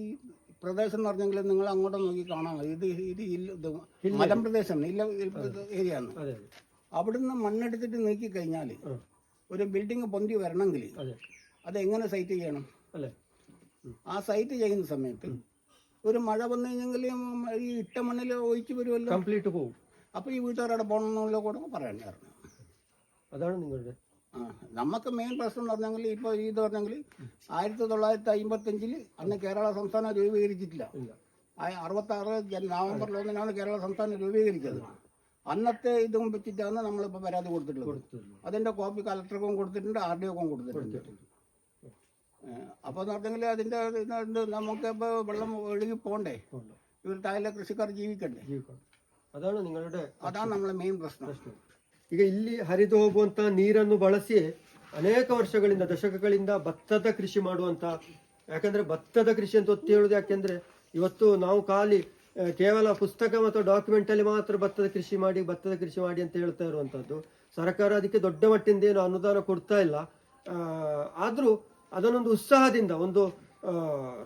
S4: പ്രദേശം എന്ന് പറഞ്ഞെങ്കിൽ നിങ്ങൾ അങ്ങോട്ട് നോക്കി കാണാൻ ഇത് ഇത് ഇത് മലമ്പ്രദേശം ഇല്ല ഏരിയ ആണ് അവിടുന്ന് മണ്ണെടുത്തിട്ട് നീക്കി കഴിഞ്ഞാൽ ഒരു ബിൽഡിംഗ് പൊന്തി വരണമെങ്കിൽ
S1: അതെ
S4: അത് എങ്ങനെ സൈറ്റ് ചെയ്യണം?
S1: അല്ലേ?
S4: ആ സൈറ്റ് ചെയ്യുന്ന സമയത്ത് ഒരു മഴ വന്നു കഴിഞ്ഞെങ്കിൽ ഈ ഇട്ട മണ്ണിൽ ഒഴിച്ചു വരുമല്ലോ?
S1: കംപ്ലീറ്റ് പോകും
S4: അപ്പോൾ ഈ വീട്ടുകാരുടെ പോകണമെന്നുള്ള കൂടെ പറയണ്ടായിരുന്നു
S1: അതാണ് നിങ്ങളുടെ
S4: ആ നമുക്ക് മെയിൻ പ്രശ്നം എന്ന് പറഞ്ഞെങ്കിൽ ഇപ്പോൾ ഇത് പറഞ്ഞെങ്കിൽ ആയിരത്തി തൊള്ളായിരത്തി അമ്പത്തഞ്ചിൽ അന്ന് കേരള സംസ്ഥാനം രൂപീകരിച്ചിട്ടില്ല. അറുപത്താറ് നവംബർ ഒന്നിനാണ് കേരള സംസ്ഥാനം രൂപീകരിച്ചത്. അന്നത്തെ ഇതും വെച്ചിട്ടാണ് നമ്മളിപ്പോൾ പരാതി കൊടുത്തിട്ടുള്ളത്. അതിന്റെ കോപ്പി കളക്ടർക്കും കൊടുത്തിട്ടുണ്ട് ആർ ഡി ഒക്കും കൊടുത്തിട്ടുണ്ട്. അപ്പോൾ എന്ന് പറഞ്ഞെങ്കിൽ അതിന്റെ ഇത് ഇത് നമുക്ക് ഇപ്പോൾ വെള്ളം ഒഴുകി പോകണ്ടേ
S1: ഉണ്ട്.
S4: ഇവർ താഴെ കൃഷിക്കാർ ജീവിക്കണ്ടേ
S1: ജീവിക്കണം അതാണ് നിങ്ങളുടെ
S4: അതാണ് നമ്മളെ മെയിൻ പ്രശ്നം
S1: ಪ್ರಶ್ನೆ ಈಗ ಇಲ್ಲಿ ಹರಿದು ಹೋಗುವಂತ ನೀರನ್ನು ಬಳಸಿ ಅನೇಕ ವರ್ಷಗಳಿಂದ ದಶಕಗಳಿಂದ ಭತ್ತದ ಕೃಷಿ ಮಾಡುವಂತ ಯಾಕಂದ್ರೆ ಭತ್ತದ ಕೃಷಿ ಅಂತ ಒತ್ತಿ ಹೇಳುದು ಯಾಕೆಂದ್ರೆ ಇವತ್ತು ನಾವು ಖಾಲಿ ಆ, ಕೇವಲ ಪುಸ್ತಕ ಮತ್ತು ಡಾಕ್ಯುಮೆಂಟ್ ಅಲ್ಲಿ ಮಾತ್ರ ಭತ್ತದ ಕೃಷಿ ಮಾಡಿ ಭತ್ತದ ಕೃಷಿ ಮಾಡಿ ಅಂತ ಹೇಳ್ತಾ ಇರುವಂತದ್ದು ಸರ್ಕಾರ ಅದಕ್ಕೆ ದೊಡ್ಡ ಮಟ್ಟಿಂದ ಏನು ಅನುದಾನ ಕೊಡ್ತಾ ಇಲ್ಲ ಆ, ಆದ್ರೂ ಅದನ್ನೊಂದು ಉತ್ಸಾಹದಿಂದ, ಒಂದು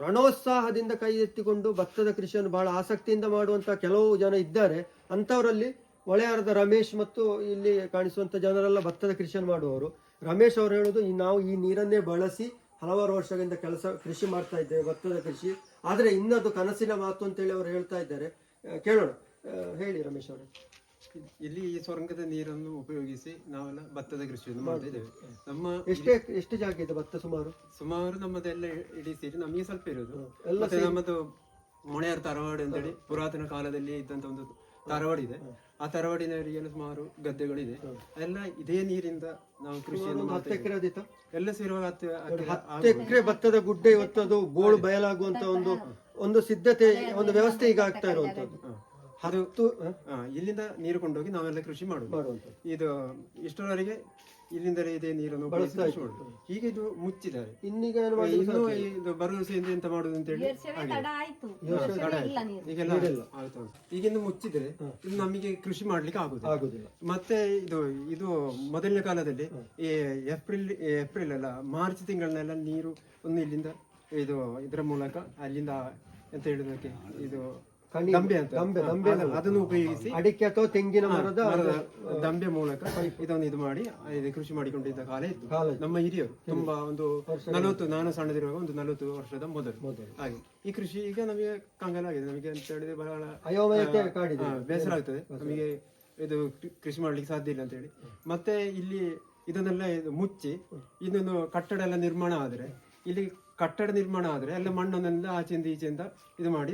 S1: ರಣೋತ್ಸಾಹದಿಂದ ಕೈ ಎತ್ತಿಕೊಂಡು ಭತ್ತದ ಕೃಷಿಯನ್ನು ಬಹಳ ಆಸಕ್ತಿಯಿಂದ ಮಾಡುವಂತ ಕೆಲವು ಜನ ಇದ್ದಾರೆ. ಅಂಥವರಲ್ಲಿ ಒಳೆಯಾರದ ರಮೇಶ್ ಮತ್ತು ಇಲ್ಲಿ ಕಾಣಿಸುವಂತ ಜನರೆಲ್ಲ ಭತ್ತದ ಕೃಷಿಯನ್ನು ಮಾಡುವವರು. ರಮೇಶ್ ಅವರು ಹೇಳೋದು, ಈ ನಾವು ಈ ನೀರನ್ನೇ ಬಳಸಿ ಹಲವಾರು ವರ್ಷಗಳಿಂದ ಕೆಲಸ, ಕೃಷಿ ಮಾಡ್ತಾ ಇದ್ದೇವೆ, ಭತ್ತದ ಕೃಷಿ. ಆದರೆ ಇನ್ನದು ಕನಸಿನ ಮಾತು ಅಂತೇಳಿ ಅವರು ಹೇಳ್ತಾ ಇದ್ದಾರೆ. ಕೇಳೋಣ. ಹೇಳಿ ರಮೇಶ್ ಅವರೇ.
S5: ಇಲ್ಲಿ ಈ ಸೊರಂಗದ ನೀರನ್ನು ಉಪಯೋಗಿಸಿ ನಾವೆಲ್ಲ ಭತ್ತದ ಕೃಷಿಯನ್ನು ಮಾಡ್ತಾ ಇದ್ದೇವೆ. ನಮ್ಮ
S1: ಎಷ್ಟೇ ಎಷ್ಟು ಜಾಗ ಇದೆ ಭತ್ತ ಸುಮಾರು?
S5: ಸುಮಾರು ನಮ್ಮದೆಲ್ಲ ಇಡೀ ಸೇರಿ ನಮಗೆ ಸ್ವಲ್ಪ ಇರೋದು. ಮತ್ತೆ ನಮ್ಮದು ಮೊಣೆಯರ್ ತರವಾಡಿ ಅಂತೇಳಿ ಪುರಾತನ ಕಾಲದಲ್ಲಿ ಇದ್ದಂತ ಒಂದು ತರವಾಡಿ ಇದೆ. ಆ ತರವಾಡಿನಲ್ಲಿ ಸುಮಾರು ಗದ್ದೆಗಳಿದೆ. ಎಲ್ಲ ಇದೇ ನೀರಿಂದ ನಾವು ಕೃಷಿಯನ್ನು
S1: ಹತ್ತು ಎಕರೆ. ಆದಿತ್ತ
S5: ಎಲ್ಲ ಸೇರುವ ಹತ್ತು
S1: ಎಕರೆ ಭತ್ತದ ಗುಡ್ಡೆ ಇವತ್ತು ಅದು ಬೋಳು ಬಯಲಾಗುವಂತ ಒಂದು ಒಂದು ಸಿದ್ಧತೆ ಒಂದು ವ್ಯವಸ್ಥೆ ಈಗ ಆಗ್ತಾ ಇರುವಂತದ್ದು ಹತ್ತು?
S5: ಇಲ್ಲಿಂದ ನೀರು ಕೊಂಡೋಗಿ ನಾವೆಲ್ಲ ಕೃಷಿ ಮಾಡುದು. ಇದು ಇಷ್ಟರವರೆಗೆ ಇಲ್ಲಿಂದಲೇ ಇದೆ ನೀರನ್ನು ಮಾಡುದು. ಈಗ ಇದು ಮುಚ್ಚಿದ್ದಾರೆ.
S1: ಇನ್ನೀಗ
S5: ಇನ್ನು ಇದು ಭರವಸೆಯಿಂದ ಎಂತ ಮಾಡುದು ಅಂತ ಹೇಳಿ
S6: ತಡ ಆಯ್ತು.
S5: ಈಗೆಲ್ಲ ಆಯ್ತು. ಆಯ್ತು. ಈಗ ಇನ್ನು ಮುಚ್ಚಿದ್ರೆ ಇದು ನಮಗೆ ಕೃಷಿ ಮಾಡ್ಲಿಕ್ಕೆ ಆಗುದು
S1: ಆಗುದಿಲ್ಲ.
S5: ಮತ್ತೆ ಇದು ಇದು ಮೊದಲನೇ ಕಾಲದಲ್ಲಿ ಈ ಏಪ್ರಿಲ್ ಏಪ್ರಿಲ್ ಅಲ್ಲ ಮಾರ್ಚ್ ತಿಂಗಳನ್ನೆಲ್ಲ ನೀರು ಒಂದು ಇಲ್ಲಿಂದ ಇದು ಇದರ ಮೂಲಕ ಅಲ್ಲಿಂದ ಎಂತ ಹೇಳುದಕ್ಕೆ ಇದು ದಂಬೆ ಅಂತ.
S1: ದಂಬೆ- ದಂಬೆ
S5: ಅದು- ಅದನ್ನು ಉಪಯೋಗಿಸಿ
S1: ಅಡಿಕೆ ಅಥವಾ ತೆಂಗಿನ ಮರದ
S5: ದಂಬೆ ಮೂಲಕ ಇದನ್ನು ಇದು ಮಾಡಿ ಇದು ಕೃಷಿ ಮಾಡಿಕೊಂಡಿದ್ದ ಕಾಲ ಇತ್ತು. ನಮ್ಮ ಹಿರಿಯರು ತುಂಬಾ ಒಂದು ನಲವತ್ತು ನಾನು ಸಣ್ಣದಿರುವಾಗ ಒಂದು ನಲವತ್ತು ವರ್ಷದ ಮೊದಲು. ಹಾಗೆ. ಈ ಕೃಷಿ ಈಗ ನಮಗೆ ಕಂಗಲಾಗಿದೆ ನಮಗೆ ಅಂತ ಹೇಳಿದ್ರೆ ಬಹಳ ಬೇಸರ ಆಗ್ತದೆ. ನಮಗೆ ಇದು ಕೃಷಿ ಮಾಡ್ಲಿಕ್ಕೆ ಸಾಧ್ಯ ಇಲ್ಲ ಅಂತ ಹೇಳಿ. ಮತ್ತೆ ಇಲ್ಲಿ ಇದನ್ನೆಲ್ಲ ಇದು ಮುಚ್ಚಿ ಇದೊಂದು ಕಟ್ಟಡ ಎಲ್ಲ ನಿರ್ಮಾಣ ಆದ್ರೆ ಇಲ್ಲಿ ಕಟ್ಟಡ ನಿರ್ಮಾಣ ಆದ್ರೆ ಎಲ್ಲ ಮಣ್ಣನ್ನೆಲ್ಲ ಆಚೆಯಿಂದ ಈಚೆಯಿಂದ ಇದು ಮಾಡಿ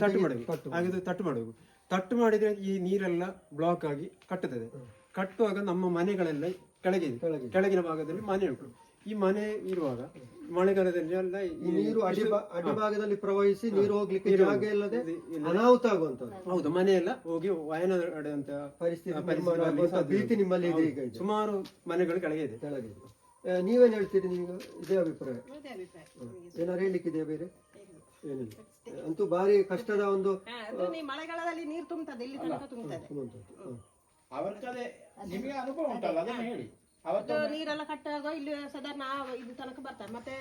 S5: ತಟ್ಟು ಮಾಡಬೇಕು. ಹಾಗೆ ತಟ್ಟು ಮಾಡಬೇಕು. ತಟ್ಟು ಮಾಡಿದ್ರೆ ಈ ನೀರೆಲ್ಲ ಬ್ಲಾಕ್ ಆಗಿ ಕಟ್ಟುತ್ತದೆ. ಕಟ್ಟುವಾಗ ನಮ್ಮ ಮನೆಗಳೆಲ್ಲ ಕೆಳಗೆ. ಕೆಳಗಿನ ಭಾಗದಲ್ಲಿ ಮನೆ ಉಂಟು. ಈ ಮನೆ ಇರುವಾಗ ಮಳೆಗಾಲದಲ್ಲಿ ಎಲ್ಲ
S1: ಈ ನೀರು ಅಡಿ ಅಡಿಭಾಗದಲ್ಲಿ ಪ್ರವಹಿಸಿ ನೀರು ಹೋಗ್ಲಿಕ್ಕೆ ಜಾಗ ಇಲ್ಲದೆ ಅನಾಹುತ ಆಗುವಂತದ್ದು
S5: ಹೌದು ಮನೆಯೆಲ್ಲ ಹೋಗಿ ವಾಯನ ಅಂತ
S1: ಪರಿಸ್ಥಿತಿ ಭೀತಿ ನಿಮ್ಮಲ್ಲಿ ಇದೆ ಈಗ
S5: ಸುಮಾರು ಮನೆಗಳು ಕೆಳಗೆ ಇದೆ.
S1: ಕೆಳಗೆ ನೀವೇನ್ ಹೇಳ್ತೀರಿ ನೀವು ಇದೇ ಅಭಿಪ್ರಾಯ. ಏನಾರು ಹೇಳಲಿಕ್ಕಿದೆಯಾ ಬೇರೆ? ಏನಿಲ್ಲ. ಅಂತೂ ಭಾರಿ ಕಷ್ಟದ ಒಂದು
S6: ಮಳೆಗಾಲದಲ್ಲಿ ನೀರು ತುಂಬುತ್ತದೆ ಇಲ್ಲಿ ತನಕ ತುಂಬುತ್ತದೆ.
S2: ಅವರ್ತದೆ ನಿಮಗೆ ಅನುಭವ ಉಂಟಲ್ಲ ಅದನ್ನು ಹೇಳಿ. ಅವತ್ತು
S6: ನೀರೆಲ್ಲ ಕಟ್ಟಾಗ ಇಲ್ಲಿ ಸದಾ ನಾವು ಇದು ತನಕ ಬರ್ತದೆ ಮತ್ತೆ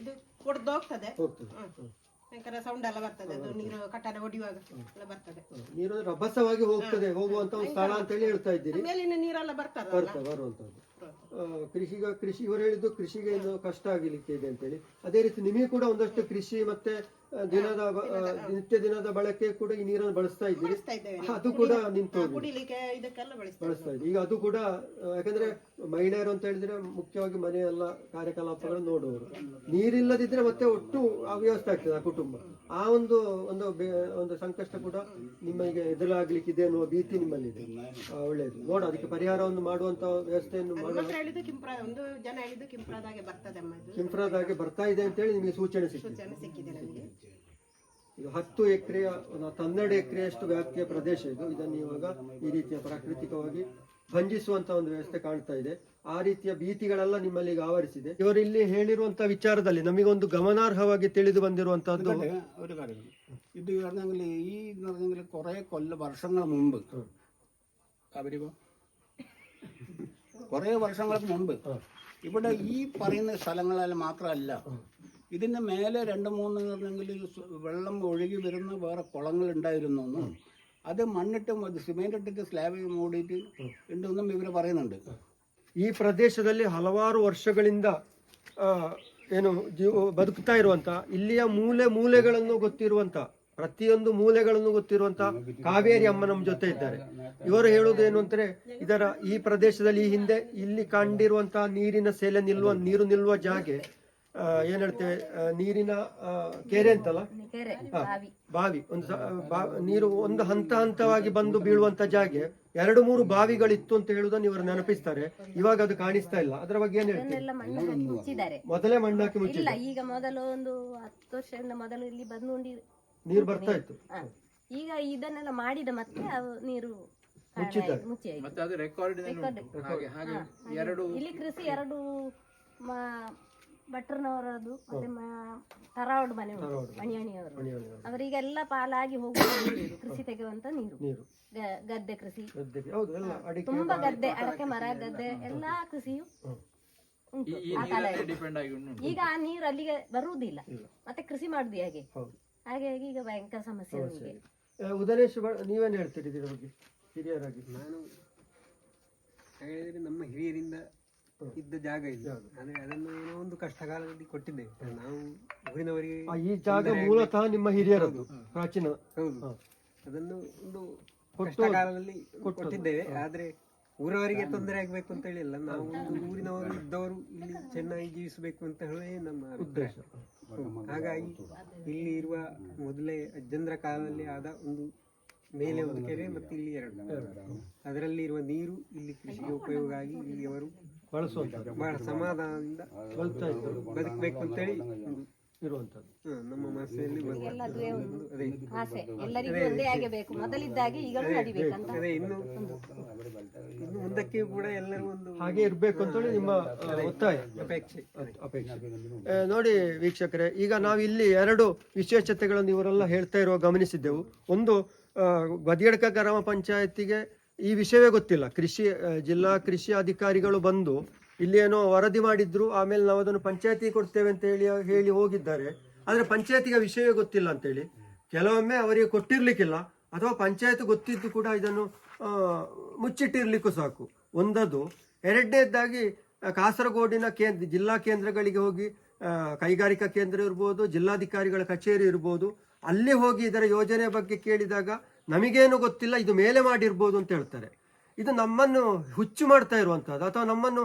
S6: ಇದು ಕೊಡ್ದು ಹೋಗ್ತದೆ.
S1: ಹೋಗ್ತದೆ.
S6: ಭಯಂಕರ ಸೌಂಡ್ ಎಲ್ಲ ಬರ್ತದೆ. ಅದು ನೀರು ಕಟ್ಟಡ ಒಡೆಯುವಾಗ ಎಲ್ಲ ಬರ್ತದೆ.
S1: ನೀರು ರಭಸವಾಗಿ ಹೋಗ್ತದೆ. ಹೋಗುವಂತ ಒಂದು ಸ್ಥಳ ಅಂತ ಹೇಳಿ ಹೇಳ್ತಾ ಇದ್ದೀರಿ.
S6: ಮೇಲಿನ ನೀರೆಲ್ಲ ಬರ್ತದೆ
S1: ಬರ್ತದೆ ಬರುವಂತದ್ದು ಕೃಷಿಗ ಕೃಷಿ ಇವರು ಹೇಳಿದ್ದು ಕೃಷಿಗೆ ಇನ್ನು ಕಷ್ಟ ಆಗಲಿಕ್ಕೆ ಇದೆ ಅಂತೇಳಿ. ಅದೇ ರೀತಿ ನಿಮಗೆ ಕೂಡ ಒಂದಷ್ಟು ಕೃಷಿ ಮತ್ತೆ ದಿನದ ನಿತ್ಯ ದಿನದ ಬಳಕೆ ಕೂಡ ಈ ನೀರನ್ನು ಬಳಸ್ತಾ ಇದ್ದೀರಿ. ಅದು ಕೂಡ ನಿಂತು
S6: ಕುಡಿಲಿಕ್ಕೆ ಇದಕ್ಕೆಲ್ಲ
S1: ಬಳಸ್ತಾ ಇದ್ದೀವಿ. ಈಗ ಅದು ಕೂಡ ಯಾಕಂದ್ರೆ ಮಹಿಳೆಯರು ಅಂತ ಹೇಳಿದ್ರೆ ಮುಖ್ಯವಾಗಿ ಮನೆಯೆಲ್ಲ ಕಾರ್ಯಕಲಾಪಗಳು ನೋಡುವವರು ನೀರಿಲ್ಲದಿದ್ರೆ ಮತ್ತೆ ಒಟ್ಟು ಅವ್ಯವಸ್ಥೆ ಆಗ್ತದೆ ಆ ಕುಟುಂಬ. ಆ ಒಂದು ಒಂದು ಒಂದು ಸಂಕಷ್ಟ ಕೂಡ ನಿಮಗೆ ಎದುರಾಗ್ಲಿಕ್ಕಿದೆ ಅನ್ನುವ ಭೀತಿ ನಿಮ್ಮಲ್ಲಿದೆ. ಇದೆ ಒಳ್ಳೆಯದು ನೋಡ ಅದಕ್ಕೆ ಪರಿಹಾರವನ್ನು ಮಾಡುವಂತ ವ್ಯವಸ್ಥೆಯನ್ನು
S6: ಒಂದು ಜನ ಹೇಳಿದ್ದು ಕಿಂಪ್ರದಾಗೆ ಬರ್ತದೆ
S1: ಬರ್ತಾ ಇದೆ ಅಂತೇಳಿ ನಿಮಗೆ ಸೂಚನೆ ಸಿಕ್ಕಿದೆ. ಇದು ಹತ್ತು ಎಕರೆಯ ಒಂದು ಹನ್ನೆರಡು ಎಕರೆಯಷ್ಟು ವ್ಯಾಪ್ತಿಯ ಪ್ರದೇಶ ಇದು. ಇದನ್ನು ಇವಾಗ ಈ ರೀತಿಯ ಪ್ರಾಕೃತಿಕವಾಗಿ ಭಂಜಿಸುವಂತ ಒಂದು ವ್ಯವಸ್ಥೆ ಕಾಣ್ತಾ ಇದೆ ಆ ರೀತಿಯ ಭೀತಿಗಳೆಲ್ಲ ನಿಮ್ಮಲ್ಲಿ ಈಗ ಆವರಿಸಿದೆ ಇವರು ಇಲ್ಲಿ ಹೇಳಿರುವಂತಹ ವಿಚಾರದಲ್ಲಿ ನಮಗೊಂದು ಗಮನಾರ್ಹವಾಗಿ ತಿಳಿದು ಬಂದಿರುವಂತಹದ್ದು
S4: ഒരു കാര്യം ഇത് പറഞ്ഞെങ്കിൽ ഈ എന്ന് പറഞ്ഞെങ്കിൽ കുറെ കൊല്ല വർഷങ്ങൾ മുമ്പ് അവരിപ്പോ കുറെ വർഷങ്ങൾക്ക് മുമ്പ് ഇവിടെ ഈ പറയുന്ന സ്ഥലങ്ങളെല്ലാം മാത്രമല്ല ഇതിന്റെ മേലെ രണ്ട് മൂന്ന് പറഞ്ഞെങ്കിൽ സ് വെള്ളം ഒഴുകി വരുന്ന വേറെ കുളങ്ങൾ ഉണ്ടായിരുന്നു എന്നും അത് മണ്ണിട്ട് മ- സിമെന്റ് ഇട്ടിട്ട് സ്ലാബ് മൂടിയിട്ട് ഉണ്ടെന്നും ഇവര് പറയുന്നുണ്ട്
S1: ಈ ಪ್ರದೇಶದಲ್ಲಿ ಹಲವಾರು ವರ್ಷಗಳಿಂದ ಆ, ಏನು ಜೀವ ಬದುಕ್ತಾ ಇರುವಂತ ಇಲ್ಲಿಯ ಮೂಲೆ ಮೂಲೆಗಳನ್ನು ಗೊತ್ತಿರುವಂತ ಪ್ರತಿಯೊಂದು ಮೂಲೆಗಳನ್ನು ಗೊತ್ತಿರುವಂತ ಕಾವೇರಿ ಅಮ್ಮ ನಮ್ಮ ಜೊತೆ ಇದ್ದಾರೆ ಇವರು ಹೇಳುವುದು ಏನು ಅಂದ್ರೆ ಇದರ ಈ ಪ್ರದೇಶದಲ್ಲಿ ಈ ಹಿಂದೆ ಇಲ್ಲಿ ಕಂಡಿರುವಂತಹ ನೀರಿನ ಸೆಲೆ ನಿಲ್ಲುವ ನೀರು ನಿಲ್ಲುವ ಜಾಗೆ ಆ, ಏನ್ ಹೇಳ್ತೇವೆ? ನೀರಿನ ಕೆರೆ ಅಂತಲ್ಲ? ಬಾವಿ. ಒಂದು ನೀರು ಒಂದು ಹಂತ ಹಂತವಾಗಿ ಬಂದು ಬೀಳುವಂತ ಜಾಗೆ ಎರಡು ಮೂರು ಬಾವಿಗಳಿತ್ತು ಅಂತ ಹೇಳುದನ್ನ ಇವರು ನೆನಪಿಸ್ತಾರೆ. ಇವಾಗ ಅದು ಕಾಣಿಸ್ತಾ ಇಲ್ಲ. ಅದರ ಬಗ್ಗೆ ಏನ್ ಹೇಳ್ತೀವಿ
S7: ಮೊದಲೇ ಮಣ್ಣು ಹಾಕಿ ಮುಚ್ಚಿದ್ದಾರೆ.
S1: ಮೊದಲೇ ಮಣ್ಣಾಕಿ
S7: ಇಲ್ಲ ಈಗ ಮೊದಲು ಒಂದು ಹತ್ತು ವರ್ಷದಿಂದ ಮೊದಲು ಇಲ್ಲಿ ಬಂದು
S1: ನೀರು ಬರ್ತಾ ಇತ್ತು.
S7: ಈಗ ಇದನ್ನೆಲ್ಲ ಮಾಡಿದ ಮತ್ತೆ ನೀರು
S1: ಮುಚ್ಚಿದ್ದಾರೆ.
S7: ಮುಚ್ಚಿ
S2: ಮತ್ತೆ ಅದು ರೆಕಾರ್ಡ್ ಹಾಗೆ ಹಾಗೆ. ಎರಡು
S7: ಇಲ್ಲಿ ಕೃಷಿ ಎರಡು ಮ- ಭಟ್ರನವರದು ಮತ್ತೆ ತರಾವಡ್ ಮನೆ ಮಣಿಯಣಿಯವರು ಅವರಿಗೆಲ್ಲ ಪಾಲಾಗಿ ಹೋಗುವ ನೀರು ಕೃಷಿ ತೆಗೆಯುವಂತ ನೀರು.
S1: ನೀರು.
S7: ಗದ್ದೆ ಕೃಷಿ.
S1: ಗದ್ದೆಗೆ ಹೌದು ಎಲ್ಲ ಅಡಿಕೆ
S7: ತುಂಬಾ ಗದ್ದೆ ಅಡಕೆ ಮರ ಗದ್ದೆ ಎಲ್ಲಾ ಕೃಷಿಯು ಉಂಟು
S2: ಈ
S7: ಆ
S2: ಡಿಪೆಂಡ್ ಆಗಿ ಉಂಟು
S7: ಈಗ ಆ ನೀರು ಅಲ್ಲಿಗೆ ಬರುವುದಿಲ್ಲ. ಮತ್ತೆ ಕೃಷಿ ಮಾಡುದು ಹಾಗೆ? ಹಾಗಾಗಿ ಈಗ ಭಯಂಕರ ಸಮಸ್ಯೆ ನಮಗೆ?
S1: ನೀವೇನ್ ಹೇಳ್ತೀರಿ ಇದರ ಬಗ್ಗೆ? ಹಿರಿಯರಾಗಿ.
S8: ನಾನು ಹೇಳಿದ್ರೆ ನಮ್ಮ ಹಿರಿಯರಿಂದ ಇದ್ದ ಜಾಗ ಇದು. ಅಂದ್ರೆ ಅದನ್ನು ಏನೋ ಒಂದು ಕಷ್ಟಕಾಲದಲ್ಲಿ ಕೊಟ್ಟಿದ್ದೇವೆ ನಾವು ಊರಿನವರಿಗೆ
S1: ಈ ಜಾಗ ಮೂಲತಃ ನಿಮ್ಮ ಹಿರಿಯರದ್ದು ಪ್ರಾಚೀನ.
S8: ಹೌದು. ಅದನ್ನು ಒಂದು ಕಷ್ಟ ಕಾಲದಲ್ಲಿ
S1: ಕೊಟ್ಟದ್ದು.
S8: ಕೊಟ್ಟಿದ್ದೇವೆ ಆದ್ರೆ ಊರವರಿಗೆ ತೊಂದರೆ ಆಗ್ಬೇಕು ಅಂತ ಹೇಳಿಲ್ಲ. ನಾವು ಒಂದು ಊರಿನವರು ಇದ್ದವರು ಇಲ್ಲಿ ಚೆನ್ನಾಗಿ ಜೀವಿಸಬೇಕು ಅಂತ ಹೇಳಿ ನಮ್ಮ ಉದ್ದೇಶ. ಹಾಗಾಗಿ ಇಲ್ಲಿ ಇರುವ ಮೊದಲೇ ಅಜ್ಜಂದ್ರ ಕಾಲದಲ್ಲಿ ಆದ ಒಂದು ಮೇಲೆ ಒಂದು ಕೆರೆ ಮತ್ತೆ ಇಲ್ಲಿ ಎರಡು. ಅದರಲ್ಲಿ ಇರುವ ನೀರು ಇಲ್ಲಿ ಕೃಷಿಗೆ ಉಪಯೋಗ ಆಗಿ ಇಲ್ಲಿಯವರು
S1: ಬಳಸುವಂಥದ್ದು.
S8: ಬಹಳ ಸಮಾಧಾನದಿಂದ
S1: ಇದ್ದಾರೆ.
S8: ಬದುಕಬೇಕು ಅಂತೇಳಿ ಒಂದು
S1: ಇರುವಂಥದ್ದು
S8: ನಮ್ಮ ಮನಸ್ಸಿನಲ್ಲಿ ಬಂದ
S7: ಎಲ್ಲದುವೇ ಒಂದು ಆಸೆ. ಎಲ್ಲರಿಗೂ ಒಂದೇ ಆಗಬೇಕು. ಮೊದಲಿದ್ದಾಗೆ ಈಗಲೂ ನಡಿಬೇಕಂತ.
S8: ಅದೇ ಇನ್ನು ಇನ್ನು ಮುಂದಕ್ಕೆ ಕೂಡ ಎಲ್ಲರೂ ಒಂದು
S1: ಹಾಗೆ ಇರಬೇಕು ಅಂತೇಳಿ ನಿಮ್ಮ ಒತ್ತಾಯ.
S8: ಅಪೇಕ್ಷೆ.
S1: ಅಪೇಕ್ಷೆ. ನೋಡಿ ವೀಕ್ಷಕರೇ ಈಗ ನಾವು ಇಲ್ಲಿ ಎರಡು ವಿಶೇಷತೆಗಳನ್ನು ಇವರೆಲ್ಲ ಹೇಳ್ತಾ ಇರುವ ಗಮನಿಸಿದ್ದೆವು. ಒಂದು ಬದಿಯಡ್ಕ ಗ್ರಾಮ ಪಂಚಾಯತಿಗೆ ಈ ವಿಷಯವೇ ಗೊತ್ತಿಲ್ಲ. ಕೃಷಿ ಜಿಲ್ಲಾ ಕೃಷಿ ಅಧಿಕಾರಿಗಳು ಬಂದು ಇಲ್ಲಿ ಏನೋ ವರದಿ ಮಾಡಿದ್ರು, ಆಮೇಲೆ ನಾವು ಅದನ್ನು ಪಂಚಾಯತಿ ಕೊಡ್ತೇವೆ ಅಂತ ಹೇಳಿ ಹೇಳಿ ಹೋಗಿದ್ದಾರೆ. ಆದರೆ ಪಂಚಾಯತಿಗೆ ವಿಷಯವೇ ಗೊತ್ತಿಲ್ಲ ಅಂತೇಳಿ. ಕೆಲವೊಮ್ಮೆ ಅವರಿಗೆ ಕೊಟ್ಟಿರ್ಲಿಕ್ಕಿಲ್ಲ. ಅಥವಾ ಪಂಚಾಯತ್ ಗೊತ್ತಿದ್ದು ಕೂಡ ಇದನ್ನು ಮುಚ್ಚಿಟ್ಟಿರಲಿಕ್ಕೂ ಸಾಕು. ಒಂದದು, ಎರಡನೇದಾಗಿ ಕಾಸರಗೋಡಿನ ಕೇಂದ್ರ, ಜಿಲ್ಲಾ ಕೇಂದ್ರಗಳಿಗೆ ಹೋಗಿ ಕೈಗಾರಿಕಾ ಕೇಂದ್ರ ಇರ್ಬೋದು, ಜಿಲ್ಲಾಧಿಕಾರಿಗಳ ಕಚೇರಿ ಇರ್ಬೋದು. ಅಲ್ಲಿ ಹೋಗಿ ಇದರ ಯೋಜನೆ ಬಗ್ಗೆ ಕೇಳಿದಾಗ ನಮಗೇನು ಗೊತ್ತಿಲ್ಲ, ಇದು ಮೇಲೆ ಮಾಡಿರ್ಬೋದು ಅಂತ ಹೇಳ್ತಾರೆ. ಇದು ನಮ್ಮನ್ನು ಹುಚ್ಚು ಮಾಡ್ತಾ ಇರುವಂಥದ್ದು ಅಥವಾ ನಮ್ಮನ್ನು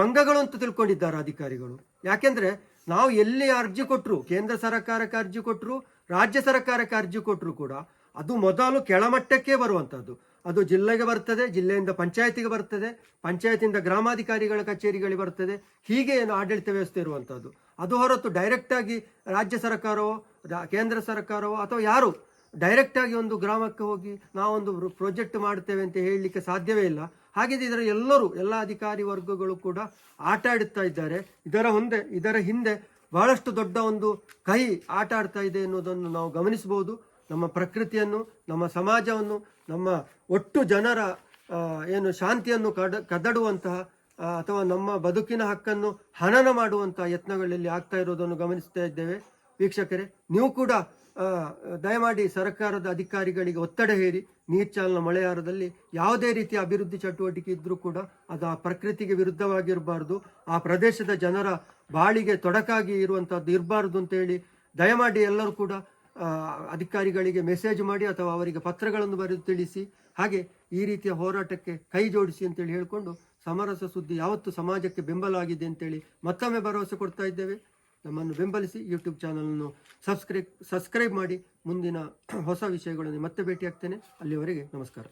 S1: ಮಂಗಗಳು ಅಂತ ತಿಳ್ಕೊಂಡಿದ್ದಾರೆ ಅಧಿಕಾರಿಗಳು. ಯಾಕೆಂದ್ರೆ ನಾವು ಎಲ್ಲಿ ಅರ್ಜಿ ಕೊಟ್ಟರು ಕೇಂದ್ರ ಸರ್ಕಾರಕ್ಕೆ ಅರ್ಜಿ ಕೊಟ್ಟರು ರಾಜ್ಯ ಸರ್ಕಾರಕ್ಕೆ ಅರ್ಜಿ ಕೊಟ್ಟರು ಕೂಡ, ಅದು ಮೊದಲು ಕೆಳಮಟ್ಟಕ್ಕೆ ಬರುವಂಥದ್ದು ಅದು ಜಿಲ್ಲೆಗೆ ಬರ್ತದೆ, ಜಿಲ್ಲೆಯಿಂದ ಪಂಚಾಯತಿಗೆ ಬರ್ತದೆ, ಪಂಚಾಯತಿಯಿಂದ ಗ್ರಾಮಾಧಿಕಾರಿಗಳ ಕಚೇರಿಗಳಿಗೆ ಬರ್ತದೆ, ಹೀಗೆ ಏನು ಆಡಳಿತ ವ್ಯವಸ್ಥೆ ಇರುವಂಥದ್ದು ಅದು ಹೊರತು ಡೈರೆಕ್ಟ್ ಆಗಿ ರಾಜ್ಯ ಸರ್ಕಾರವೋ ಕೇಂದ್ರ ಸರ್ಕಾರವೋ, ಅಥವಾ ಯಾರು ಡೈರೆಕ್ಟ್ ಆಗಿ ಒಂದು ಗ್ರಾಮಕ್ಕೆ ಹೋಗಿ ನಾವೊಂದು ಪ್ರಾಜೆಕ್ಟ್ ಮಾಡ್ತೇವೆ ಅಂತ ಹೇಳಲಿಕ್ಕೆ ಸಾಧ್ಯವೇ ಇಲ್ಲ. ಹಾಗೆ ಇದರ ಎಲ್ಲರೂ, ಎಲ್ಲ ಅಧಿಕಾರಿ ವರ್ಗಗಳು ಕೂಡ ಆಟ ಆಡುತ್ತಾ ಇದ್ದಾರೆ. ಇದರ ಮುಂದೆ, ಇದರ ಹಿಂದೆ ಬಹಳಷ್ಟು ದೊಡ್ಡ ಒಂದು ಕೈ ಆಟ ಆಡ್ತಾ ಇದೆ ಎನ್ನುವುದನ್ನು ನಾವು ಗಮನಿಸಬಹುದು. ನಮ್ಮ ಪ್ರಕೃತಿಯನ್ನು, ನಮ್ಮ ಸಮಾಜವನ್ನು, ನಮ್ಮ ಒಟ್ಟು ಜನರ ಏನು ಶಾಂತಿಯನ್ನು ಕಡ, ಕದಡುವಂತಹ ಅಥವಾ ನಮ್ಮ ಬದುಕಿನ ಹಕ್ಕನ್ನು ಹನನ ಮಾಡುವಂತಹ ಯತ್ನಗಳಲ್ಲಿ ಆಗ್ತಾ ಇರೋದನ್ನು ಗಮನಿಸ್ತಾ ಇದ್ದೇವೆ. ವೀಕ್ಷಕರೇ, ನೀವು ಕೂಡ ದಯಮಾಡಿ ಸರ್ಕಾರದ ಅಧಿಕಾರಿಗಳಿಗೆ ಒತ್ತಡ ಹೇರಿ. ನೀರ್ಚಾಲನ ಮಳೆಯಾರದಲ್ಲಿ ಯಾವುದೇ ರೀತಿಯ ಅಭಿವೃದ್ಧಿ ಚಟುವಟಿಕೆ ಇದ್ದರೂ ಕೂಡ ಅದು ಆ ಪ್ರಕೃತಿಗೆ ವಿರುದ್ಧವಾಗಿರಬಾರ್ದು. ಆ ಪ್ರದೇಶದ ಜನರ ಬಾಳಿಗೆ ತೊಡಕಾಗಿ ಇರುವಂಥದ್ದು ಇರಬಾರ್ದು ಅಂತೇಳಿ ದಯಮಾಡಿ ಎಲ್ಲರೂ ಕೂಡ ಅಧಿಕಾರಿಗಳಿಗೆ ಮೆಸೇಜ್ ಮಾಡಿ ಅಥವಾ ಅವರಿಗೆ ಪತ್ರಗಳನ್ನು ಬರೆದು ತಿಳಿಸಿ. ಹಾಗೆ ಈ ರೀತಿಯ ಹೋರಾಟಕ್ಕೆ ಕೈ ಜೋಡಿಸಿ ಅಂತೇಳಿ ಹೇಳಿಕೊಂಡು ಸಮರಸ ಸುದ್ದಿ ಯಾವತ್ತು ಸಮಾಜಕ್ಕೆ ಬೆಂಬಲ ಆಗಿದೆ ಅಂತೇಳಿ ಮತ್ತೊಮ್ಮೆ ಭರವಸೆ ಕೊಡ್ತಾ ಇದ್ದೇವೆ. ನಮ್ಮನ್ನು ಬೆಂಬಲಿಸಿ ಯೂಟ್ಯೂಬ್ ಚಾನಲನ್ನು ಸಬ್ಸ್ಕ್ರೈಬ್ ಸಬ್ಸ್ಕ್ರೈಬ್ ಮಾಡಿ ಮುಂದಿನ *clears throat* ಹೊಸ ವಿಷಯಗಳನ್ನು ಮತ್ತೆ ಭೇಟಿಯಾಗ್ತೇನೆ. ಅಲ್ಲಿವರೆಗೆ ನಮಸ್ಕಾರ.